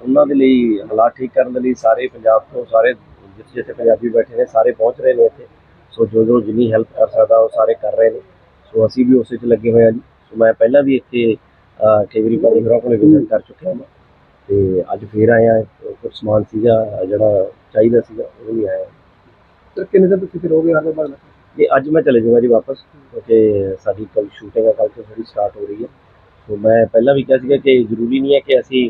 D: ਉਹਨਾਂ ਦੇ ਲਈ ਹਾਲਾਤ ਠੀਕ ਕਰਨ ਦੇ ਲਈ ਸਾਰੇ ਪੰਜਾਬ ਤੋਂ ਸਾਰੇ ਜਿੱਥੇ ਜਿੱਥੇ ਪੰਜਾਬੀ ਬੈਠੇ ਨੇ ਸਾਰੇ ਪਹੁੰਚ ਰਹੇ ਨੇ ਇੱਥੇ। ਸੋ ਜੋ ਜੋ ਜਿੰਨੀ ਹੈਲਪ ਕਰ ਸਕਦਾ ਉਹ ਸਾਰੇ ਕਰ ਰਹੇ ਨੇ। ਸੋ ਅਸੀਂ ਵੀ ਉਸੇ 'ਚ ਲੱਗੇ ਹੋਏ ਹਾਂ ਜੀ। ਸੋ ਮੈਂ ਪਹਿਲਾਂ ਵੀ ਇੱਥੇ ਅਹ, ਕਈ ਵਾਰੀ ਭਾਜੀ ਹੋਰਾਂ ਕੋਲੇ ਵਿਜ਼ਿਟ ਕਰ ਚੁੱਕਿਆ ਹਾਂ। ਤੇ ਅੱਜ ਫੇਰ ਆਇਆ ਕੁਝ ਸਮਾਨ ਸੀਗਾ ਜਿਹੜਾ ਚਾਹੀਦਾ ਸੀਗਾ ਉਹ ਵੀ ਆਇਆ।
E: ਸਰ ਕਿੰਨੇ ਦਿਨ ਤੁਸੀਂ ਫਿਰ ਹੋ ਗਏ ਹਰ ਪ੍ਰਭਾਵ
D: ਤੇ ਅੱਜ ਮੈਂ ਚਲੇ ਜਾਊਂਗਾ ਜੀ ਵਾਪਸ ਕਿਉਂਕਿ ਸਾਡੀ ਕੱਲ ਸ਼ੂਟਿੰਗ ਹੈ ਕੱਲ ਤੋਂ ਸਾਡੀ ਸਟਾਰਟ ਹੋ ਰਹੀ ਹੈ। ਸੋ ਮੈਂ ਪਹਿਲਾਂ ਵੀ ਕਿਹਾ ਸੀਗਾ ਕਿ ਜ਼ਰੂਰੀ ਨਹੀਂ ਹੈ ਕਿ ਅਸੀਂ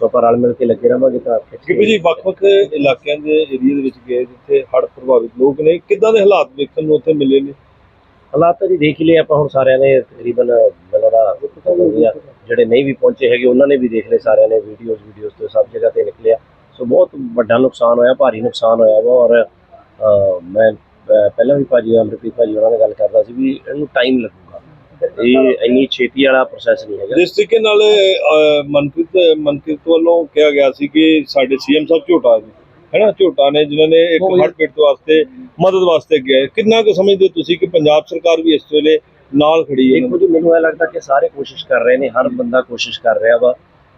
D: ਸੋ ਆਪਾਂ ਰਲ ਮਿਲ ਕੇ ਲੱਗੇ ਰਹਾਂਗੇ ਤਾਂ
B: ਕਿਉਂਕਿ ਜੀ ਵੱਖ-ਵੱਖ ਇਲਾਕਿਆਂ ਦੇ ਏਰੀਆ ਦੇ ਵਿੱਚ ਗਏ ਜਿੱਥੇ ਹੜ੍ਹ ਪ੍ਰਭਾਵਿਤ ਲੋਕ ਨੇ ਕਿੱਦਾਂ ਦੇ ਹਾਲਾਤ ਵੇਖਣ ਨੂੰ ਉੱਥੇ ਮਿਲੇ ਨੇ?
D: ਹਾਲਾਤ ਤਾਂ ਜੀ ਦੇਖ ਹੀ ਲਏ ਆਪਾਂ ਹੁਣ ਸਾਰਿਆਂ ਨੇ ਤਕਰੀਬਨ ਮੈਨੂੰ ਦਾ ਜਿਹੜੇ ਨਹੀਂ ਵੀ ਪਹੁੰਚੇ ਹੈਗੇ ਉਹਨਾਂ ਨੇ ਵੀ ਦੇਖ ਲਏ ਸਾਰਿਆਂ ਨੇ ਵੀਡੀਓਜ਼ ਵੀਡੀਓਜ਼ ਤੇ ਸਭ ਜਗ੍ਹਾ ਤੇ ਨਿਕਲਿਆ। ਸੋ ਬਹੁਤ ਵੱਡਾ ਨੁਕਸਾਨ ਹੋਇਆ ਭਾਰੀ ਨੁਕਸਾਨ ਹੋਇਆ ਵਾ। ਔਰ ਮੈਂ ਪਹਿਲਾਂ ਵੀ ਭਾਜੀ ਅਮਰਪ੍ਰੀਤ ਭਾਜੀ ਉਹਨਾਂ ਨਾਲ ਗੱਲ ਕਰਦਾ ਸੀ ਵੀ ਇਹਨੂੰ ਟਾਈਮ ਲੱਗੂਗਾ ਇਹ ਇੰਨੀ ਛੇਤੀ ਵਾਲਾ ਪ੍ਰੋਸੈਸ ਨਹੀਂ ਹੈਗਾ।
B: ਜਿਸ ਤਰੀਕੇ ਨਾਲ ਅਹ, ਮਨਕ੍ਰਿਤ ਮਨਕ੍ਰਿਤ ਵੱਲੋਂ ਕਿਹਾ ਗਿਆ ਸੀ ਕਿ ਸਾਡੇ ਸੀਐਮ ਸਾਹਿਬ ਝੋਟਾ ਜੀ ਹੈਨਾ ਝੋਟਾ ਨੇ ਜਿਨ੍ਹਾਂ ਨੇ ਇੱਕ ਹੜ੍ਹ ਪੀੜਤ ਵਾਸਤੇ ਮਦਦ ਵਾਸਤੇ ਗਏ ਕਿੰਨਾ ਕੁ ਸਮਝਦੇ ਤੁਸੀਂ ਕਿ ਪੰਜਾਬ ਸਰਕਾਰ ਵੀ ਇਸ ਵੇਲੇ ਨਾਲ ਖੜੀ ਹੈ? ਇਹਨਾਂ
D: ਦੇਖੋ ਜੀ ਮੈਨੂੰ ਇਹ ਲੱਗਦਾ ਕਿ ਸਾਰੇ ਕੋਸ਼ਿਸ਼ ਕਰ ਰਹੇ ਨੇ ਹਰ ਬੰਦਾ ਕੋਸ਼ਿਸ਼ ਕਰ ਰਿਹਾ ਵਾ।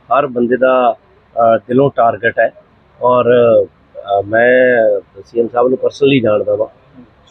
D: ਹਰ ਬੰਦੇ ਦਾ ਅਹ, ਦਿਲੋਂ ਟਾਰਗੇਟ ਹੈ। ਔਰ ਅਹ, ਮੈਂ ਸੀਐਮ ਸਾਹਿਬ ਨੂੰ ਪਰਸਨਲੀ ਜਾਣਦਾ ਵਾ।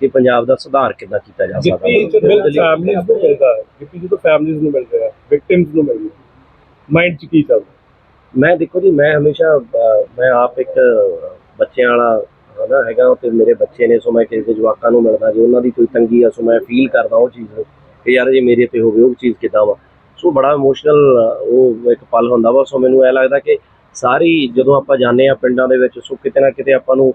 D: ਕਿ ਪੰਜਾਬ ਦਾ ਸੁਧਾਰ ਕਿੱਦਾਂ ਕੀਤਾ ਜਾ ਸਕਦਾ
C: ਜਿੱਪੀ ਜਦੋਂ
D: ਬਿਲਕੁਲ ਜੀ।
C: ਫੈਮਲੀਜ਼ ਨੂੰ ਮਿਲਦਾ ਹੈ। ਜਿੱਪੀ ਜਦੋਂ ਫੈਮਲੀਜ਼ ਨੂੰ ਮਿਲਦਾ ਹੈ। ਵਿਕਟਿਮਸ ਨੂੰ ਮਿਲਦਾ ਮਾਈਂਡ 'ਚ ਕੀ ਚੱਲਦਾ
D: ਮੈਂ ਦੇਖੋ ਜੀ ਮੈਂ ਹਮੇਸ਼ਾ ਮੈਂ ਆਪ ਇੱਕ ਬੱਚਿਆਂ ਵਾਲਾ ਹਨਾ ਹੈਗਾ ਤੇ ਮੇਰੇ ਬੱਚੇ ਨੇ ਸੋ ਮੈਂ ਕਿਸੇ ਦੇ ਜਵਾਕਾਂ ਨੂੰ ਮਿਲਦਾ ਜੇ ਉਹਨਾਂ ਦੀ ਕੋਈ ਤੰਗੀ ਆ ਸੋ ਮੈਂ ਫੀਲ ਕਰਦਾ ਉਹ ਚੀਜ਼ ਨੂੰ ਕਿ ਯਾਰ ਜੇ ਮੇਰੇ ਤੇ ਹੋਵੇ ਉਹ ਚੀਜ਼ ਕਿੱਦਾਂ ਵਾ। ਸੋ ਬੜਾ ਇਮੋਸ਼ਨਲ ਉਹ ਇੱਕ ਪਲ ਹੁੰਦਾ ਵਾ। ਸੋ ਮੈਨੂੰ ਇਹ ਲੱਗਦਾ ਕਿ ਸਾਰੀ ਜਦੋਂ ਆਪਾਂ ਜਾਂਦੇ ਆ ਪਿੰਡਾਂ ਦੇ ਵਿੱਚ ਸੋ ਕਿਤੇ ਨਾ ਕਿਤੇ ਆਪਾਂ ਨੂੰ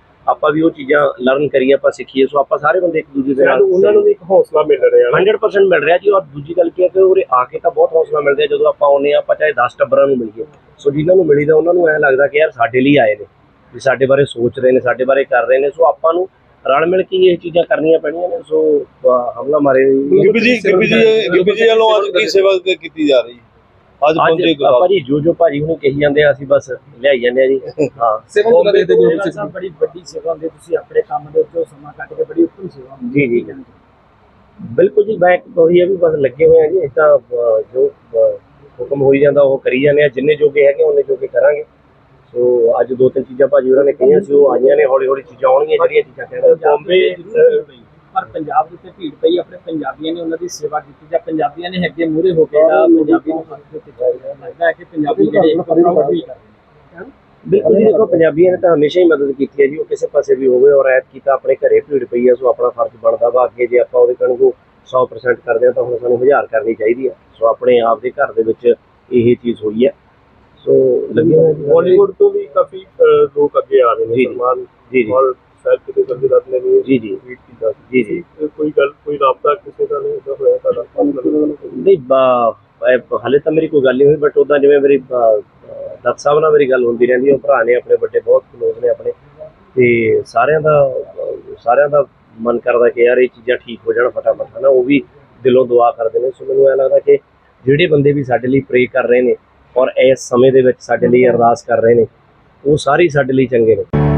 D: ਆਪਾਂ ਵੀ ਉਹ ਚੀਜ਼ਾਂ ਲਰਨ ਕਰੀਏ ਆਪਾਂ ਸਿੱਖੀਏ ਸੋ ਆਪਾਂ ਸਾਰੇ ਬੰਦੇ ਇੱਕ ਦੂਜੇ ਦੇ ਨਾਲ
C: ਉਹਨਾਂ ਨੂੰ ਵੀ ਇੱਕ ਹੌਸਲਾ ਮਿਲ ਰਿਹਾ ਹੈ
D: 100% ਮਿਲ ਰਿਹਾ ਜੀ ਔਰ ਦੂਜੀ ਗੱਲ ਕੀ ਹੈ ਕਿ ਉਰੇ ਆ ਕੇ ਤਾਂ ਬਹੁਤ ਹੌਸਲਾ ਮਿਲਦਾ ਜਦੋਂ ਆਪਾਂ ਆਉਂਦੇ ਆ ਆਪਾਂ ਚਾਹੇ 10 ਟੱਬਰਾਂ ਨੂੰ ਮਿਲੀਏ। ਸੋ ਜਿਨ੍ਹਾਂ ਨੂੰ ਮਿਲੀਦਾ ਉਹਨਾਂ ਨੂੰ ਐਂ ਲੱਗਦਾ ਕਿ ਯਾਰ ਸਾਡੇ ਲਈ ਆਏ ਨੇ ਵੀ ਸਾਡੇ ਬਾਰੇ ਸੋਚ ਰਹੇ ਨੇ ਸਾਡੇ ਬਾਰੇ ਕਰ ਰਹੇ ਨੇ। ਸੋ ਆਪਾਂ ਨੂੰ ਰਲ ਮਿਲ ਕੇ ਇਹ ਚੀਜ਼ਾਂ ਕਰਨੀਆਂ ਪੈਣੀਆਂ ਨੇ। ਸੋ ਹਮਲਾ ਮਾਰੇ
B: ਗਿੱਪੀ ਜੀ ਗਿੱਪੀ ਜੀ ਗਿੱਪੀ ਜੀ ਵੱਲੋਂ ਅੱਜ ਕੀ ਸੇਵਾ ਕੀਤੀ ਜਾ ਰਹੀ ਹੈ? ਅੱਜ ਪਹੁੰਚੇ
D: ਅੱਜ ਆਪਾਂ ਜੀ ਜੋ ਭਾਜੀ ਹੁਣੇ ਕਹੀ ਜਾਂਦੇ ਆ ਅਸੀਂ ਬਸ ਲਿਆਈ ਜਾਂਦੇ ਆ ਜੀ। ਹਾਂ।
E: ਸੇਵਾ ਦੇ ਬੜੀ ਵੱਡੀ ਸੇਵਾ ਹੁੰਦੀ। ਤੁਸੀਂ ਆਪਣੇ ਕੰਮ ਦੇ ਉੱਤੇ ਸਮਾਂ ਕੱਢ ਕੇ ਬੜੀ ਉੱਤਮ ਸੇਵਾ
D: ਜੀ ਜੀ। ਬਿਲਕੁਲ ਜੀ ਮੈਂ ਉਹੀ ਹੈ ਵੀ ਬਸ ਲੱਗੇ ਹੋਏ ਆ ਜੀ ਇਸ ਤਾਂ ਜੋ ਹੁਕਮ ਹੋਈ ਜਾਂਦਾ ਉਹ ਕਰੀ ਜਾਂਦੇ ਆ ਜਿੰਨੇ ਜੋਗੇ ਹੈਗੇ ਉਹਨੇ ਜੋਗੇ ਕਰਾਂਗੇ। ਸੋ ਅੱਜ ਦੋ ਤਿੰਨ ਚੀਜ਼ਾਂ ਭਾਜੀ ਉਹਨਾਂ ਨੇ ਕਹੀਆਂ ਸੀ ਉਹ ਆਈਆਂ ਨੇ ਹੌਲੀ ਹੌਲੀ ਚੀਜ਼ਾਂ ਆਉਣਗੀਆਂ ਜਿਹੜੀਆਂ ਚੀਜ਼ਾਂ ਕਹਿੰਦੇ
E: ਬੰਬੇ ਪਰ ਪੰਜਾਬ ਦੇ ਉੱਤੇ ਭੀੜ ਪਈ ਆਪਣੇ ਪੰਜਾਬੀਆਂ ਨੇ ਉਹਨਾਂ ਦੀ ਸੇਵਾ ਕੀਤੀ ਜਾਂ ਪੰਜਾਬੀਆਂ ਨੇ ਅੱਗੇ ਮੂਹਰੇ ਹੋ ਕੇ ਜਿਹੜਾ ਪੰਜਾਬੀ ਨੂੰ ਫ਼ਰਕ ਦਿੱਤੇ ਲੱਗਦਾ ਹੈ ਕਿ ਪੰਜਾਬੀ ਜਿਹੜੇ
D: ਬਿਲਕੁਲ ਜੀ ਦੇਖੋ ਪੰਜਾਬੀਆਂ ਨੇ ਤਾਂ ਹਮੇਸ਼ਾ ਹੀ ਮਦਦ ਕੀਤੀ ਹੈ ਜੀ ਉਹ ਕਿਸੇ ਪਾਸੇ ਵੀ ਹੋਵੇ ਔਰ ਐਤ ਕੀਤਾ ਆਪਣੇ ਘਰੇ ਭੀੜ ਪਈ ਹੈ ਸੋ ਆਪਣਾ ਫਰਜ਼ ਬਣਦਾ ਵਾ ਅੱਗੇ ਜੇ ਆਪਾਂ ਉਹਦੇ ਕਣ ਨੂੰ 100% ਕਰਦੇ ਹਾਂ ਤਾਂ ਹੁਣ ਸਾਨੂੰ 1000 ਕਰਨੀ ਚਾਹੀਦੀ ਹੈ। ਸੋ ਆਪਣੇ ਆਪ ਦੇ ਘਰ ਦੇ ਵਿੱਚ ਇਹ ਚੀਜ਼ ਹੋਈ ਹੈ। ਸੋ ਲੱਗੇ ਹੋਏ ਆ ਜੀ।
C: ਬਾਲੀਵੁੱਡ ਤੋਂ ਵੀ ਕਾਫੀ ਲੋਕ ਅੱਗੇ ਆ ਰਹੇ ਨੇ
D: ਜੀ, ਜੀ।
C: ਸਲਮਾਨ
D: ਜੀ ਜੀ
C: ਔਰ ਸ਼ਾਇਦ ਕਿਤੇ ਸਰਜੀਦਾਰ ਨੇ ਵੀ
D: ਜੀ ਜੀ।
C: ਟਵੀਟ ਕੀਤਾ ਸੀ।
D: ਜੀ ਜੀ।
C: ਤੇ ਕੋਈ ਗੱਲ ਕੋਈ ਰਾਬਤਾ ਕਿਸੇ ਦਾ ਨਹੀਂ ਹੁੰਦਾ ਹੋਇਆ ਸਾਡਾ
D: ਨਹੀਂ ਬਾ- ਇਹ ਹਾਲੇ ਤਾਂ ਮੇਰੀ ਕੋਈ ਗੱਲ ਨਹੀਂ ਹੋਈ ਬਟ ਉਦਾਂ ਜਿਵੇਂ ਮੇਰੀ ਦੱਤ ਸਾਹਿਬ ਨਾਲ ਮੇਰੀ ਗੱਲ ਹੁੰਦੀ ਰਹਿੰਦੀ ਹੈ ਉਹ ਭਰਾ ਨੇ ਆਪਣੇ ਵੱਡੇ ਬਹੁਤ ਕਲੋਜ਼ ਨੇ ਆਪਣੇ। ਤੇ ਸਾਰਿਆਂ ਦਾ ਅਹ, ਸਾਰਿਆਂ ਦਾ ਮਨ ਕਰਦਾ ਕਿ ਯਾਰ ਇਹ ਚੀਜ਼ਾਂ ਠੀਕ ਹੋ ਜਾਣ ਫਟਾਫਟ ਹਨਾ ਉਹ ਵੀ ਦਿਲੋਂ ਦੁਆ ਕਰਦੇ ਨੇ। ਸੋ ਮੈਨੂੰ ਇਹ ਲੱਗਦਾ ਕਿ ਜਿਹੜੇ ਬੰਦੇ ਵੀ ਸਾਡੇ ਲਈ ਪ੍ਰੇ ਕਰ ਰਹੇ ਨੇ ਔਰ ਇਸ ਸਮੇਂ ਦੇ ਵਿੱਚ ਸਾਡੇ ਲਈ ਅਰਦਾਸ ਕਰ ਰਹੇ ਨੇ ਉਹ ਸਾਰੇ ਸਾਡੇ ਲਈ ਚੰਗੇ ਨੇ।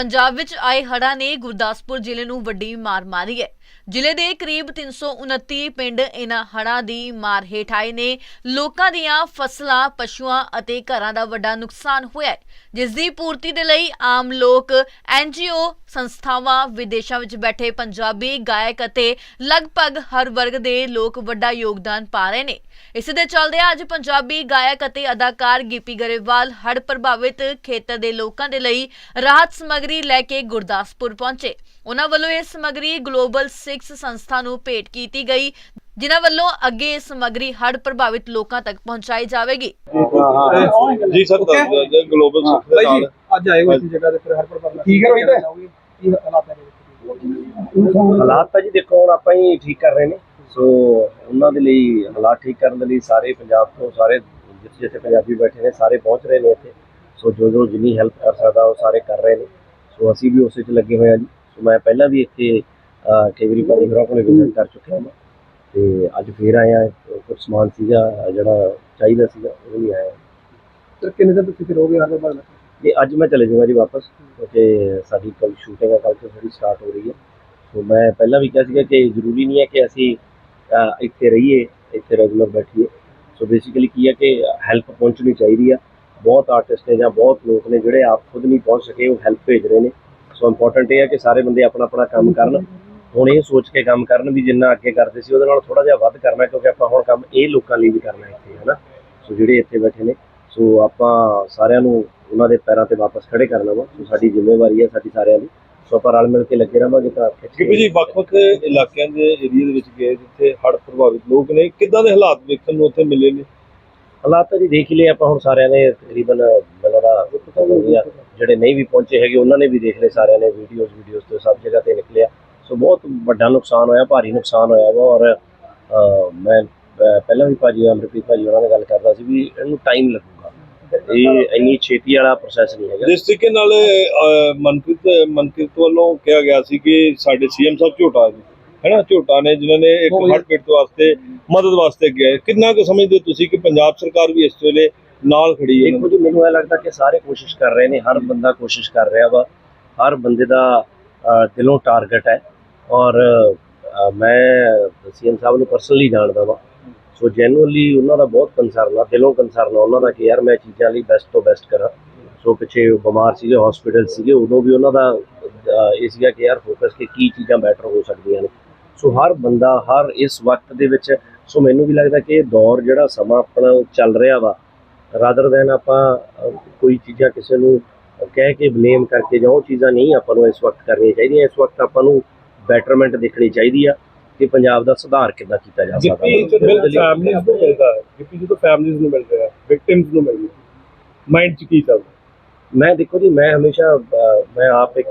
A: ਪੰਜਾਬ ਵਿੱਚ ਆਏ ਹੜ੍ਹਾਂ ਨੇ ਗੁਰਦਾਸਪੁਰ ਜ਼ਿਲ੍ਹੇ ਨੂੰ ਵੱਡੀ ਮਾਰ ਮਾਰੀ ਹੈ। ਜ਼ਿਲ੍ਹੇ ਦੇ ਕਰੀਬ 329 ਪਿੰਡ ਇਹਨਾਂ ਹੜ੍ਹਾਂ ਦੀ ਮਾਰ ਹੇਠ ਆਏ ਨੇ। ਲੋਕਾਂ ਦੀਆਂ ਫਸਲਾਂ, ਪਸ਼ੂਆਂ ਅਤੇ ਘਰਾਂ ਦਾ ਵੱਡਾ ਨੁਕਸਾਨ ਹੋਇਆ ਹੈ। ਜਿਸ ਦੀ ਪੂਰਤੀ ਦੇ ਲਈ ਆਮ ਲੋਕ ਐਨਜੀਓ ਸੰਸਥਾਵਾਂ, ਵਿਦੇਸ਼ਾਂ ਵਿੱਚ ਬੈਠੇ ਪੰਜਾਬੀ ਗਾਇਕ ਅਤੇ ਲਗਭਗ ਹਰ ਵਰਗ ਦੇ ਲੋਕ ਵੱਡਾ ਯੋਗਦਾਨ ਪਾ ਰਹੇ ਨੇ। ਇਸ ਦੇ ਚੱਲਦੇ ਅੱਜ ਪੰਜਾਬੀ ਗਾਇਕ ਅਤੇ ਅਦਾਕਾਰ ਗਿੱਪੀ ਗਰੇਵਾਲ ਹੜ੍ਹ ਪ੍ਰਭਾਵਿਤ ਖੇਤਰ ਦੇ ਲੋਕਾਂ ਦੇ ਲਈ ਰਾਹਤ ਸਮੱਗਰੀ ਲੈ ਕੇ ਗੁਰਦਾਸਪੁਰ ਪਹੁੰਚੇ। ਉਹਨਾਂ ਵੱਲੋਂ ਇਹ ਸਮੱਗਰੀ ਗਲੋਬਲ 6 ਸੰਸਥਾ ਨੂੰ ਭੇਟ ਕੀਤੀ ਗਈ ਜਿਨ੍ਹਾਂ ਵੱਲੋਂ ਅੱਗੇ ਇਹ ਸਮੱਗਰੀ ਹੜ੍ਹ ਪ੍ਰਭਾਵਿਤ ਲੋਕਾਂ ਤੱਕ ਪਹੁੰਚਾਈ ਜਾਵੇਗੀ।
B: ਜੀ ਸਰ ਦੱਸ ਦਿਓ ਜੀ ਗਲੋਬਲ ਸਿੱਖ ਦੇ ਨਾਲ।
C: ਅੱਜ ਆਏ ਹੋ ਇਸ ਜਗ੍ਹਾ ਤੇ ਫਿਰ ਹਰ ਪ੍ਰਭਾਵ
E: ਠੀਕ ਹੈ? ਰੋਹਿਤ ਕੀ ਹਾਲਾਤ ਹੈ
D: ਹਾਲਾਤ ਤਾਂ ਜੀ ਦੇਖੋ ਹੁਣ ਆਪਾਂ ਹੀ ਠੀਕ ਕਰ ਰਹੇ ਨੇ। ਸੋ ਉਹਨਾਂ ਦੇ ਲਈ ਹਾਲਾਤ ਠੀਕ ਕਰਨ ਦੇ ਲਈ ਸਾਰੇ ਪੰਜਾਬ ਤੋਂ ਸਾਰੇ ਜਿੱਥੇ ਜਿੱਥੇ ਪੰਜਾਬੀ ਬੈਠੇ ਨੇ ਸਾਰੇ ਪਹੁੰਚ ਰਹੇ ਨੇ ਇੱਥੇ। ਸੋ ਜੋ ਜੋ ਜਿੰਨੀ ਹੈਲਪ ਕਰ ਸਕਦਾ ਉਹ ਸਾਰੇ ਕਰ ਰਹੇ ਨੇ। ਸੋ ਅਸੀਂ ਵੀ ਉਸੇ 'ਚ ਲੱਗੇ ਹੋਏ ਹਾਂ ਜੀ। ਮੈਂ ਪਹਿਲਾਂ ਵੀ ਇੱਥੇ ਅਹ, ਕਈ ਵਾਰੀ ਭਾਜੀ ਹੋਰਾਂ ਕੋਲੇ ਵਿਜ਼ਿਟ ਕਰ ਚੁੱਕਿਆ ਹਾਂ ਤੇ ਅੱਜ ਫੇਰ ਆਇਆ ਕੁਝ ਸਮਾਨ ਸੀਗਾ ਜਿਹੜਾ ਚਾਹੀਦਾ ਸੀਗਾ ਉਹ ਵੀ ਆਇਆ।
C: ਸਰ ਕਿੰਨੇ ਦਿਨ ਤੁਸੀਂ ਗਏ ਹਰ ਪ੍ਰਭਾਵ
D: ਤੇ ਅੱਜ ਮੈਂ ਚਲੇ ਜਾਊਂਗਾ ਜੀ ਵਾਪਸ ਕਿਉਂਕਿ ਸਾਡੀ ਕੱਲ ਸ਼ੂਟਿੰਗ ਹੈ ਕੱਲ ਤੋਂ ਥੋੜੀ ਸਟਾਰਟ ਹੋ ਰਹੀ ਹੈ ਸੋ ਮੈਂ ਪਹਿਲਾਂ ਵੀ ਕਿਹਾ ਸੀਗਾ ਕਿ ਜ਼ਰੂਰੀ ਨਹੀਂ ਹੈ ਕਿ ਅਸੀਂ ਇੱਥੇ ਰਹੀਏ ਇੱਥੇ ਰੈਗੂਲਰ ਬੈਠੀਏ। ਸੋ ਬੇਸਿਕਲੀ ਕੀ ਹੈ ਕਿ ਹੈਲਪ ਪਹੁੰਚਣੀ ਚਾਹੀਦੀ ਆ। ਬਹੁਤ ਆਰਟਿਸਟ ਨੇ ਜਾਂ ਬਹੁਤ ਲੋਕ ਨੇ ਜਿਹੜੇ ਆਪ ਖੁਦ ਨਹੀਂ ਪਹੁੰਚ ਸਕੇ ਉਹ ਹੈਲਪ ਭੇਜ ਰਹੇ ਨੇ। ਸੋ ਇੰਪੋਰਟੈਂਟ ਇਹ ਹੈ ਕਿ ਸਾਰੇ ਬੰਦੇ ਆਪਣਾ ਆਪਣਾ ਕੰਮ ਕਰਨ। ਹੁਣ ਇਹ ਸੋਚ ਕੇ ਕੰਮ ਕਰਨ ਵੀ ਜਿੰਨਾ ਅੱਗੇ ਕਰਦੇ ਸੀ ਉਹਦੇ ਨਾਲ ਥੋੜਾ ਜਿਹਾ ਵੱਧ ਕਰਨਾ ਕਿਉਂਕਿ ਆਪਾਂ ਹੁਣ ਕੰਮ ਇਹ ਲੋਕਾਂ ਲਈ ਵੀ ਕਰਨਾ ਇੱਥੇ ਹੈ ਨਾ ਸੋ ਜਿਹੜੇ ਇੱਥੇ ਬੈਠੇ ਨੇ ਸੋ ਆਪਾਂ ਸਾਰਿਆਂ ਨੂੰ ਉਹਨਾਂ ਦੇ ਪੈਰਾਂ ਤੇ ਵਾਪਸ ਖੜੇ ਕਰਨਾ ਵਾ ਸੋ ਸਾਡੀ ਜ਼ਿੰਮੇਵਾਰੀ ਹੈ ਸਾਡੀ ਸਾਰਿਆਂ ਦੀ। ਸੋ ਆਪਾਂ ਰਲ ਮਿਲ ਕੇ ਲੱਗੇ ਰਹਾਂਗੇ ਤਾਂ
B: ਕਿਉਂਕਿ ਜੀ ਵੱਖ-ਵੱਖ ਇਲਾਕਿਆਂ ਦੇ ਏਰੀਆ ਦੇ ਵਿੱਚ ਗਏ ਜਿੱਥੇ ਹੜ੍ਹ ਪ੍ਰਭਾਵਿਤ ਲੋਕ ਨੇ ਕਿੱਦਾਂ ਦੇ ਹਾਲਾਤ ਵੇਖਣ ਨੂੰ ਉੱਥੇ ਮਿਲੇ ਨੇ?
D: ਹਾਲਾਤ ਤਾਂ ਜੀ ਦੇਖ ਹੀ ਲਏ ਆਪਾਂ ਹੁਣ ਸਾਰਿਆਂ ਨੇ ਤਕਰੀਬਨ ਮੈਨੂੰ ਦਾ ਜਿਹੜੇ ਨਹੀਂ ਵੀ ਪਹੁੰਚੇ ਹੈਗੇ, ਉਹਨਾਂ ਨੇ ਵੀ ਦੇਖ ਲਏ ਸਾਰਿਆਂ ਨੇ ਵੀਡੀਓਜ਼ ਵੀਡੀਓਜ਼ ਤੇ ਸਭ ਜਗ੍ਹਾ ਤੇ ਨਿਕਲਿਆ ਸੋ ਬਹੁਤ ਵੱਡਾ ਨੁਕਸਾਨ ਹੋਇਆ, ਭਾਰੀ ਨੁਕਸਾਨ ਹੋਇਆ ਵਾ ਔਰ ਮੈਂ ਪਹਿਲਾਂ ਵੀ ਭਾਜੀ ਅਮਰਪ੍ਰੀਤ ਭਾਜੀ ਉਹਨਾਂ ਨਾਲ ਗੱਲ ਕਰਦਾ ਸੀ ਵੀ ਇਹਨੂੰ ਟਾਈਮ ਲੱਗੂਗਾ। ਇਹ ਇੰਨੀ ਛੇਤੀ ਵਾਲਾ ਪ੍ਰੋਸੈਸ ਨਹੀਂ ਹੈਗਾ।
B: ਜਿਸ ਤਰੀਕੇ ਨਾਲ ਮਨਪ੍ਰੀਤ ਮਨਪ੍ਰੀਤ ਵੱਲੋਂ ਕਿਹਾ ਗਿਆ ਸੀ ਕਿ ਸਾਡੇ ਸੀਐਮ ਸਾਹਿਬ ਝੋਟਾ ਜੀ ਹੈਨਾ ਝੋਟਾ ਨੇ ਜਿਨ੍ਹਾਂ ਨੇ ਇੱਕ ਹੜ੍ਹ ਪੀੜਤ ਵਾਸਤੇ ਮਦਦ ਵਾਸਤੇ ਗਏ ਕਿੰਨਾ ਕੁ ਸਮਝਦੇ ਤੁਸੀਂ ਕਿ ਪੰਜਾਬ ਸਰਕਾਰ ਵੀ ਇਸ ਵੇਲੇ ਨਾਲ ਖੜੀ ਹੈ?
D: ਦੇਖੋ ਜੀ ਮੈਨੂੰ ਇਹ ਲੱਗਦਾ ਕਿ ਸਾਰੇ ਕੋਸ਼ਿਸ਼ ਕਰ ਰਹੇ ਨੇ ਹਰ ਬੰਦਾ ਕੋਸ਼ਿਸ਼ ਕਰ ਰਿਹਾ ਵਾ। ਹਰ ਬੰਦੇ ਦਾ ਦਿਲੋਂ ਟਾਰਗੇਟ ਹੈ। ਔਰ ਮੈਂ ਸੀਐਮ ਸਾਹਿਬ ਨੂੰ ਪਰਸਨਲੀ ਜਾਣਦਾ ਵਾਂ। ਸੋ ਜੈਨੂਅਲੀ ਉਹਨਾਂ ਦਾ ਬਹੁਤ ਕੰਸਰਨ ਆ ਦਿਲੋਂ ਕੰਸਰਨ ਆ ਉਹਨਾਂ ਦਾ ਕਿ ਯਾਰ ਮੈਂ ਚੀਜ਼ਾਂ ਲਈ ਬੈਸਟ ਤੋਂ ਬੈਸਟ ਕਰਾਂ। ਸੋ ਪਿੱਛੇ ਬਿਮਾਰ ਸੀਗੇ ਹਸਪੀਟਲ ਸੀਗੇ ਉਦੋਂ ਵੀ ਉਹਨਾਂ ਦਾ ਇਹ ਸੀਗਾ ਕਿ ਯਾਰ ਫੋਕਸ ਕਿ ਕੀ ਚੀਜ਼ਾਂ ਬੈਟਰ ਹੋ ਸਕਦੀਆਂ ਨੇ। ਸੋ ਹਰ ਬੰਦਾ ਹਰ ਇਸ ਵਕਤ ਦੇ ਵਿੱਚ ਸੋ ਮੈਨੂੰ ਵੀ ਲੱਗਦਾ ਕਿ ਇਹ ਦੌਰ ਜਿਹੜਾ ਸਮਾਂ ਆਪਣਾ ਚੱਲ ਰਿਹਾ ਵਾ ਰਾਦਰ ਦੈਨ ਆਪਾਂ ਕੋਈ ਚੀਜ਼ਾਂ ਕਿਸੇ ਨੂੰ ਕਹਿ ਕੇ ਬਲੇਮ ਕਰਕੇ ਜਾਂ ਉਹ ਚੀਜ਼ਾਂ ਨਹੀਂ ਆਪਾਂ ਨੂੰ ਇਸ ਵਕਤ ਕਰਨੀਆਂ ਚਾਹੀਦੀਆਂ ਇਸ ਵਕਤ ਆਪਾਂ ਨੂੰ ਬੈਟਰਮੈਂਟ ਦੇਖਣੀ ਚਾਹੀਦੀ ਆ ਕਿ ਪੰਜਾਬ ਦਾ ਸੁਧਾਰ ਕਿੱਦਾਂ ਕੀਤਾ ਜਾ ਸਕਦਾ ਵਾ।
C: ਜਦੋਂ ਫੈਮਲੀਜ਼ ਨੂੰ ਮਿਲਦਾ ਹੈ ਗਿੱਪੀ ਜਦੋਂ ਫੈਮਲੀਜ਼ ਨੂੰ ਮਿਲ ਰਿਹਾ ਵਿਕਟਿਮਸ ਨੂੰ ਮਿਲ ਰਿਹਾ ਮਾਈਂਡ 'ਚ ਕੀ ਚੱਲਦਾ
D: ਮੈਂ ਦੇਖੋ ਜੀ ਮੈਂ ਹਮੇਸ਼ਾ ਮੈਂ ਆਪ ਇੱਕ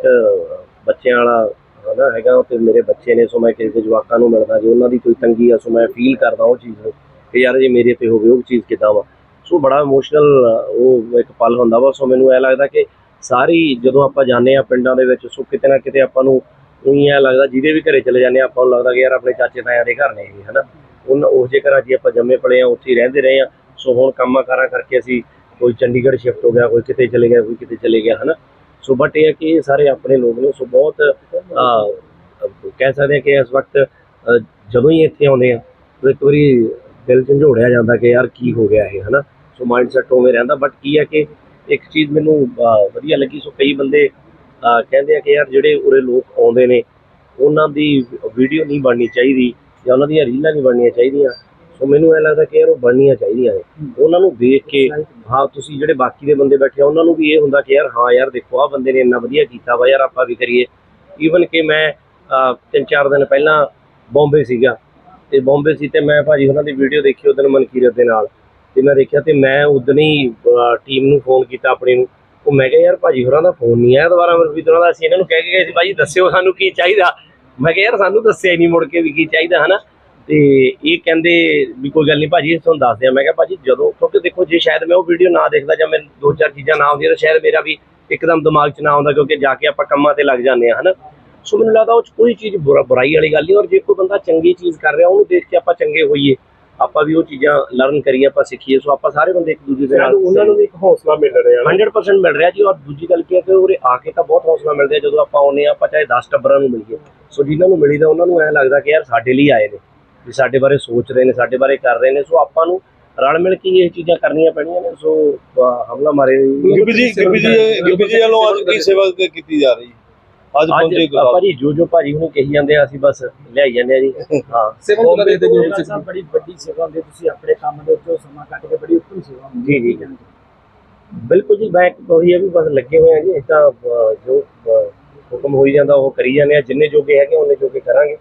D: ਬੱਚਿਆਂ ਵਾਲਾ ਹਨਾ ਹੈਗਾ ਤੇ ਮੇਰੇ ਬੱਚੇ ਨੇ, ਸੋ ਮੈਂ ਕਿਸੇ ਦੇ ਜਵਾਕਾਂ ਨੂੰ ਮਿਲਦਾ, ਜੇ ਉਹਨਾਂ ਦੀ ਕੋਈ ਤੰਗੀ ਆ, ਸੋ ਮੈਂ ਫੀਲ ਕਰਦਾ ਉਹ ਚੀਜ਼ ਨੂੰ ਕਿ ਯਾਰ ਜੇ ਮੇਰੇ ਤੇ ਹੋਵੇ ਉਹ ਚੀਜ਼ ਕਿੱਦਾਂ ਵਾ। ਸੋ ਬੜਾ ਇਮੋਸ਼ਨਲ ਉਹ ਇੱਕ ਪਲ ਹੁੰਦਾ ਵਾ, ਸੋ ਮੈਨੂੰ ਇਹ ਲੱਗਦਾ ਕਿ ਸਾਰੀ ਜਦੋਂ ਆਪਾਂ ਜਾਂਦੇ ਆ ਪਿੰਡਾਂ ਦੇ ਵਿੱਚ, ਸੋ ਕਿਤੇ ਨਾ ਕਿਤੇ ਆਪਾਂ ਨੂੰ ਉਹੀ ਐ ਲੱਗਦਾ, ਜਿਹਦੇ ਵੀ ਘਰੇ ਚਲੇ ਜਾਂਦੇ ਆ ਆਪਾਂ ਨੂੰ ਲੱਗਦਾ ਕਿ ਯਾਰ ਆਪਣੇ ਚਾਚੇ ਤਾਇਆਂ ਦੇ ਘਰ ਨੇ ਇਹ, ਹਨਾ? ਉਹਨਾਂ ਉਸ ਜੇ ਘਰਾਂ 'ਚ ਆਪਾਂ ਜੰਮੇ ਪਲੇ ਆ ਉੱਥੇ ਹੀ ਰਹਿੰਦੇ ਰਹੇ ਆ ਸੋ ਹੁਣ ਕੰਮਾਂ ਕਾਰਾਂ ਕਰਕੇ ਅਸੀਂ ਕੋਈ ਚੰਡੀਗੜ੍ਹ ਸ਼ਿਫਟ ਹੋ ਗਿਆ, ਕੋਈ ਕਿਤੇ ਚਲੇ ਗਿਆ, ਕੋਈ ਕਿਤੇ ਚਲੇ ਗਿਆ, ਹਨਾ? ਸੋ ਬਟ ਇਹ ਹੈ ਕਿ ਇਹ ਸਾਰੇ ਆਪਣੇ ਲੋਕ ਨੇ ਸੋ ਬਹੁਤ ਕਹਿ ਸਕਦੇ ਹਾਂ ਕਿ ਇਸ ਵਕਤ ਜਦੋਂ ਹੀ ਇੱਥੇ ਆਉਂਦੇ ਆ ਇੱਕ ਵਾਰੀ ਦਿਲ ਝੰਜੋੜਿਆ ਜਾਂਦਾ ਕਿ ਯਾਰ ਕੀ ਹੋ ਗਿਆ ਇਹ, ਹਨਾ? ਸੋ ਮਾਈਂਡ ਸੈਟ ਉਵੇਂ ਰਹਿੰਦਾ ਬਟ ਕੀ ਹੈ ਕਿ ਇੱਕ ਚੀਜ਼ ਮੈਨੂੰ ਵਧੀਆ ਲੱਗੀ ਸੋ ਕਈ ਬੰਦੇ ਕਹਿੰਦੇ ਆ ਕਿ ਯਾਰ ਜਿਹੜੇ ਉਰੇ ਲੋਕ ਆਉਂਦੇ ਨੇ, ਉਹਨਾਂ ਦੀ ਵੀਡੀਓ ਨਹੀਂ ਬਣਨੀ ਚਾਹੀਦੀ ਜਾਂ ਉਹਨਾਂ ਦੀਆਂ ਰੀਲਾਂ ਨਹੀਂ ਬਣਨੀਆਂ ਚਾਹੀਦੀਆਂ। ਸੋ ਮੈਨੂੰ ਇਹ ਲੱਗਦਾ ਕਿ ਯਾਰ ਉਹ ਬਣਨੀਆਂ ਚਾਹੀਦੀਆਂ ਨੇ। ਉਹਨਾਂ ਨੂੰ ਵੇਖ ਕੇ ਹਾਂ ਤੁਸੀਂ ਜਿਹੜੇ ਬਾਕੀ ਦੇ ਬੰਦੇ ਬੈਠੇ ਆ ਉਹਨਾਂ ਨੂੰ ਵੀ ਇਹ ਹੁੰਦਾ ਕਿ ਯਾਰ ਹਾਂ ਯਾਰ ਦੇਖੋ ਆ ਬੰਦੇ ਨੇ ਇੰਨਾ ਵਧੀਆ ਕੀਤਾ ਵਾ ਯਾਰ ਆਪਾਂ ਵੀ ਕਰੀਏ। ਈਵਨ ਕਿ ਮੈਂ ਤਿੰਨ ਚਾਰ ਦਿਨ ਪਹਿਲਾਂ ਬੰਬੇ ਸੀਗਾ। ਤੇ ਬੰਬੇ ਸੀ ਤੇ ਮੈਂ ਭਾਜੀ ਉਹਨਾਂ ਦੀ ਵੀਡੀਓ ਦੇਖੀ ਉਦੋਂ ਮਨਕੀਰਤ ਦੇ ਨਾਲ। ਤੇ ਮੈਂ ਦੇਖਿਆ ਤੇ ਮੈਂ ਉਦੋਂ ਹੀ ਟੀਮ ਨੂੰ ਫੋਨ ਕੀਤਾ ਆਪਣੀ ਨੂੰ। ਉਹ ਮੈਂ ਕਿਹਾ ਯਾਰ ਭਾਜੀ ਹੋਰਾਂ ਦਾ ਫੋਨ ਨਹੀਂ ਆਇਆ ਦੁਬਾਰਾ ਹੋਰਾਂ ਦਾ? ਅਸੀਂ ਇਹਨਾਂ ਨੂੰ ਕਹਿ ਕੇ ਗਏ ਸੀ ਭਾਜੀ ਦੱਸਿਓ ਸਾਨੂੰ ਕੀ ਚਾਹੀਦਾ? ਮੈਂ ਕਿਹਾ ਯਾਰ ਸਾਨੂੰ ਦੱਸਿਆ ਹੀ ਨਹੀਂ ਮੁੜ ਕੇ ਵੀ ਕੀ ਚਾਹੀਦਾ ਹਨਾ? ਤੇ ਇਹ ਕਹਿੰਦੇ ਵੀ ਕੋਈ ਗੱਲ ਨਹੀਂ ਭਾਜੀ ਤੁਹਾਨੂੰ ਦੱਸਦੇ ਆ ਮੈਂ ਕਿਹਾ ਭਾਜੀ ਜਦੋਂ ਕਿਉਂਕਿ ਦੇਖੋ ਜੇ ਸ਼ਾਇਦ ਮੈਂ ਉਹ ਵੀਡੀਓ ਨਾ ਦੇਖਦਾ ਜਾਂ ਮੈਨੂੰ ਦੋ ਚਾਰ ਚੀਜ਼ਾਂ ਨਾ ਆਉਂਦੀਆਂ ਤਾਂ ਸ਼ਾਇਦ ਮੇਰਾ ਵੀ ਇੱਕਦਮ ਦਿਮਾਗ 'ਚ ਨਾ ਆਉਂਦਾ ਕਿਉਂਕਿ ਜਾ ਕੇ ਆਪਾਂ ਕੰਮਾਂ ਤੇ ਲੱਗ ਜਾਂਦੇ ਆ ਹਨਾ? ਸੋ ਮੈਨੂੰ ਲੱਗਦਾ ਉਹ 'ਚ ਕੋਈ ਚੀਜ਼ ਬੁਰਾ ਬੁਰਾਈ ਵਾਲੀ ਗੱਲ ਨਹੀਂ ਔਰ ਜੇ ਕੋਈ ਬੰਦਾ ਚੰਗੀ ਚੀਜ਼ ਕਰ ਰਿਹਾ ਉਹਨੂੰ ਦੇਖ ਕੇ ਆਪਾਂ ਚੰਗੇ ਹੋਈਏ ਆਪਾਂ ਵੀ ਉਹ ਚੀਜ਼ਾਂ ਲਰਨ ਕਰੀਏ ਆਪਾਂ ਸਿੱਖੀਏ। ਸੋ ਆਪਾਂ ਸਾਰੇ ਬੰਦੇ ਇੱਕ ਦੂਜੇ ਦੇ ਨਾਲ
C: ਉਹਨਾਂ ਨੂੰ ਵੀ ਇੱਕ ਹੌਸਲਾ ਮਿਲ ਰਿਹਾ ਹੈ
D: 100% ਮਿਲ ਰਿਹਾ ਜੀ ਔਰ ਦੂਜੀ ਗੱਲ ਕੀ ਹੈ ਕਿ ਉਰੇ ਆ ਕੇ ਤਾਂ ਬਹੁਤ ਹੌਸਲਾ ਮਿਲਦਾ ਜਦੋਂ ਆਪਾਂ ਆਉਂਦੇ ਹਾਂ ਆਪਾਂ ਚਾਹੇ 10 ਟੱਬਰਾਂ ਨੂੰ ਮਿਲੀਏ। ਸੋ ਜਿਨ੍ਹਾਂ ਨੂੰ ਮਿਲੀਦਾ ਉਹਨਾਂ ਨੂੰ ਐਂ ਲੱਗਦਾ ਕਿ ਯਾਰ ਸਾਡੇ ਲਈ ਆਏ ਨੇ। ਵੀ ਸਾਡੇ ਬਾਰੇ ਸੋਚ ਰਹੇ ਨੇ ਸਾਡੇ ਬਾਰੇ ਕਰ ਰਹੇ ਨੇ। ਸੋ ਆਪਾਂ ਨੂੰ ਰਲ ਮਿਲ ਕੇ ਹੀ ਇਹ ਚੀਜ਼ਾਂ ਕਰਨੀਆਂ ਪੈਣੀਆਂ ਨੇ। ਸੋ ਹਮਲਾ ਮਾਰੇ
B: ਗਿੱਪੀ ਜੀ ਗਿੱਪੀ ਜੀ ਗਿੱਪੀ ਜੀ ਵੱਲੋਂ ਅੱਜ ਕੀ ਸੇਵਾ ਕੀਤੀ ਜਾ ਰਹੀ? ਅੱਜ
D: ਅੱਜ
B: ਪਹੁੰਚੇ ਗੁਰਦਾਸਪੁਰ
D: ਭਾਜੀ ਜੋ ਜੋ ਭਾਜੀ ਨੂੰ ਕਹੀ ਜਾਂਦੇ ਆ ਅਸੀਂ ਬਸ ਲਿਆਈ ਜਾਂਦੇ ਆ ਜੀ। ਹਾਂ।
E: ਬੰਬੇ ਦੇ ਸਾਹਿਬ ਬੜੀ ਵੱਡੀ ਸੇਵਾ ਹੁੰਦੀ ਹੈ। ਤੁਸੀਂ ਆਪਣੇ ਕੰਮ ਦੇ ਉੱਤੇ ਸਮਾਂ ਕੱਢ ਕੇ ਬੜੀ ਉੱਤਮ ਸੇਵਾ ਹੁੰਦੀ
D: ਜੀ ਜੀ। ਬਿਲਕੁਲ ਜੀ ਮੈਂ ਉਹੀ ਹੈ ਵੀ ਬਸ ਲੱਗੇ ਹੋਏ ਆ ਜੀ। ਇਹ ਤਾਂ ਜੋ ਹੁਕਮ ਹੋਈ ਜਾਂਦਾ ਉਹ ਕਰੀ ਜਾਂਦੇ ਆ। ਜਿੰਨੇ ਜੋਗੇ ਹੈਗੇ ਉਹਨੇ ਜੋਗੇ ਕਰਾਂਗੇ।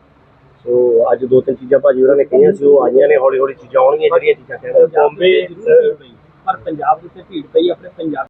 D: ਸੋ ਅੱਜ ਦੋ ਤਿੰਨ ਚੀਜ਼ਾਂ ਭਾਜੀ ਉਹਨਾਂ ਨੇ ਕਹੀਆਂ ਸੀ ਉਹ ਆਈਆਂ ਨੇ ਹੌਲੀ ਹੌਲੀ ਚੀਜ਼ਾਂ ਆਉਣਗੀਆਂ ਜਿਹੜੀਆਂ ਚੀਜ਼ਾਂ ਕਹਿੰਦੇ
E: ਪਈ ਪਰ ਪੰਜਾਬ ਦੇ ਉੱਤੇ ਭੀੜ ਪਈ ਆਪਣੇ ਪੰਜਾਬ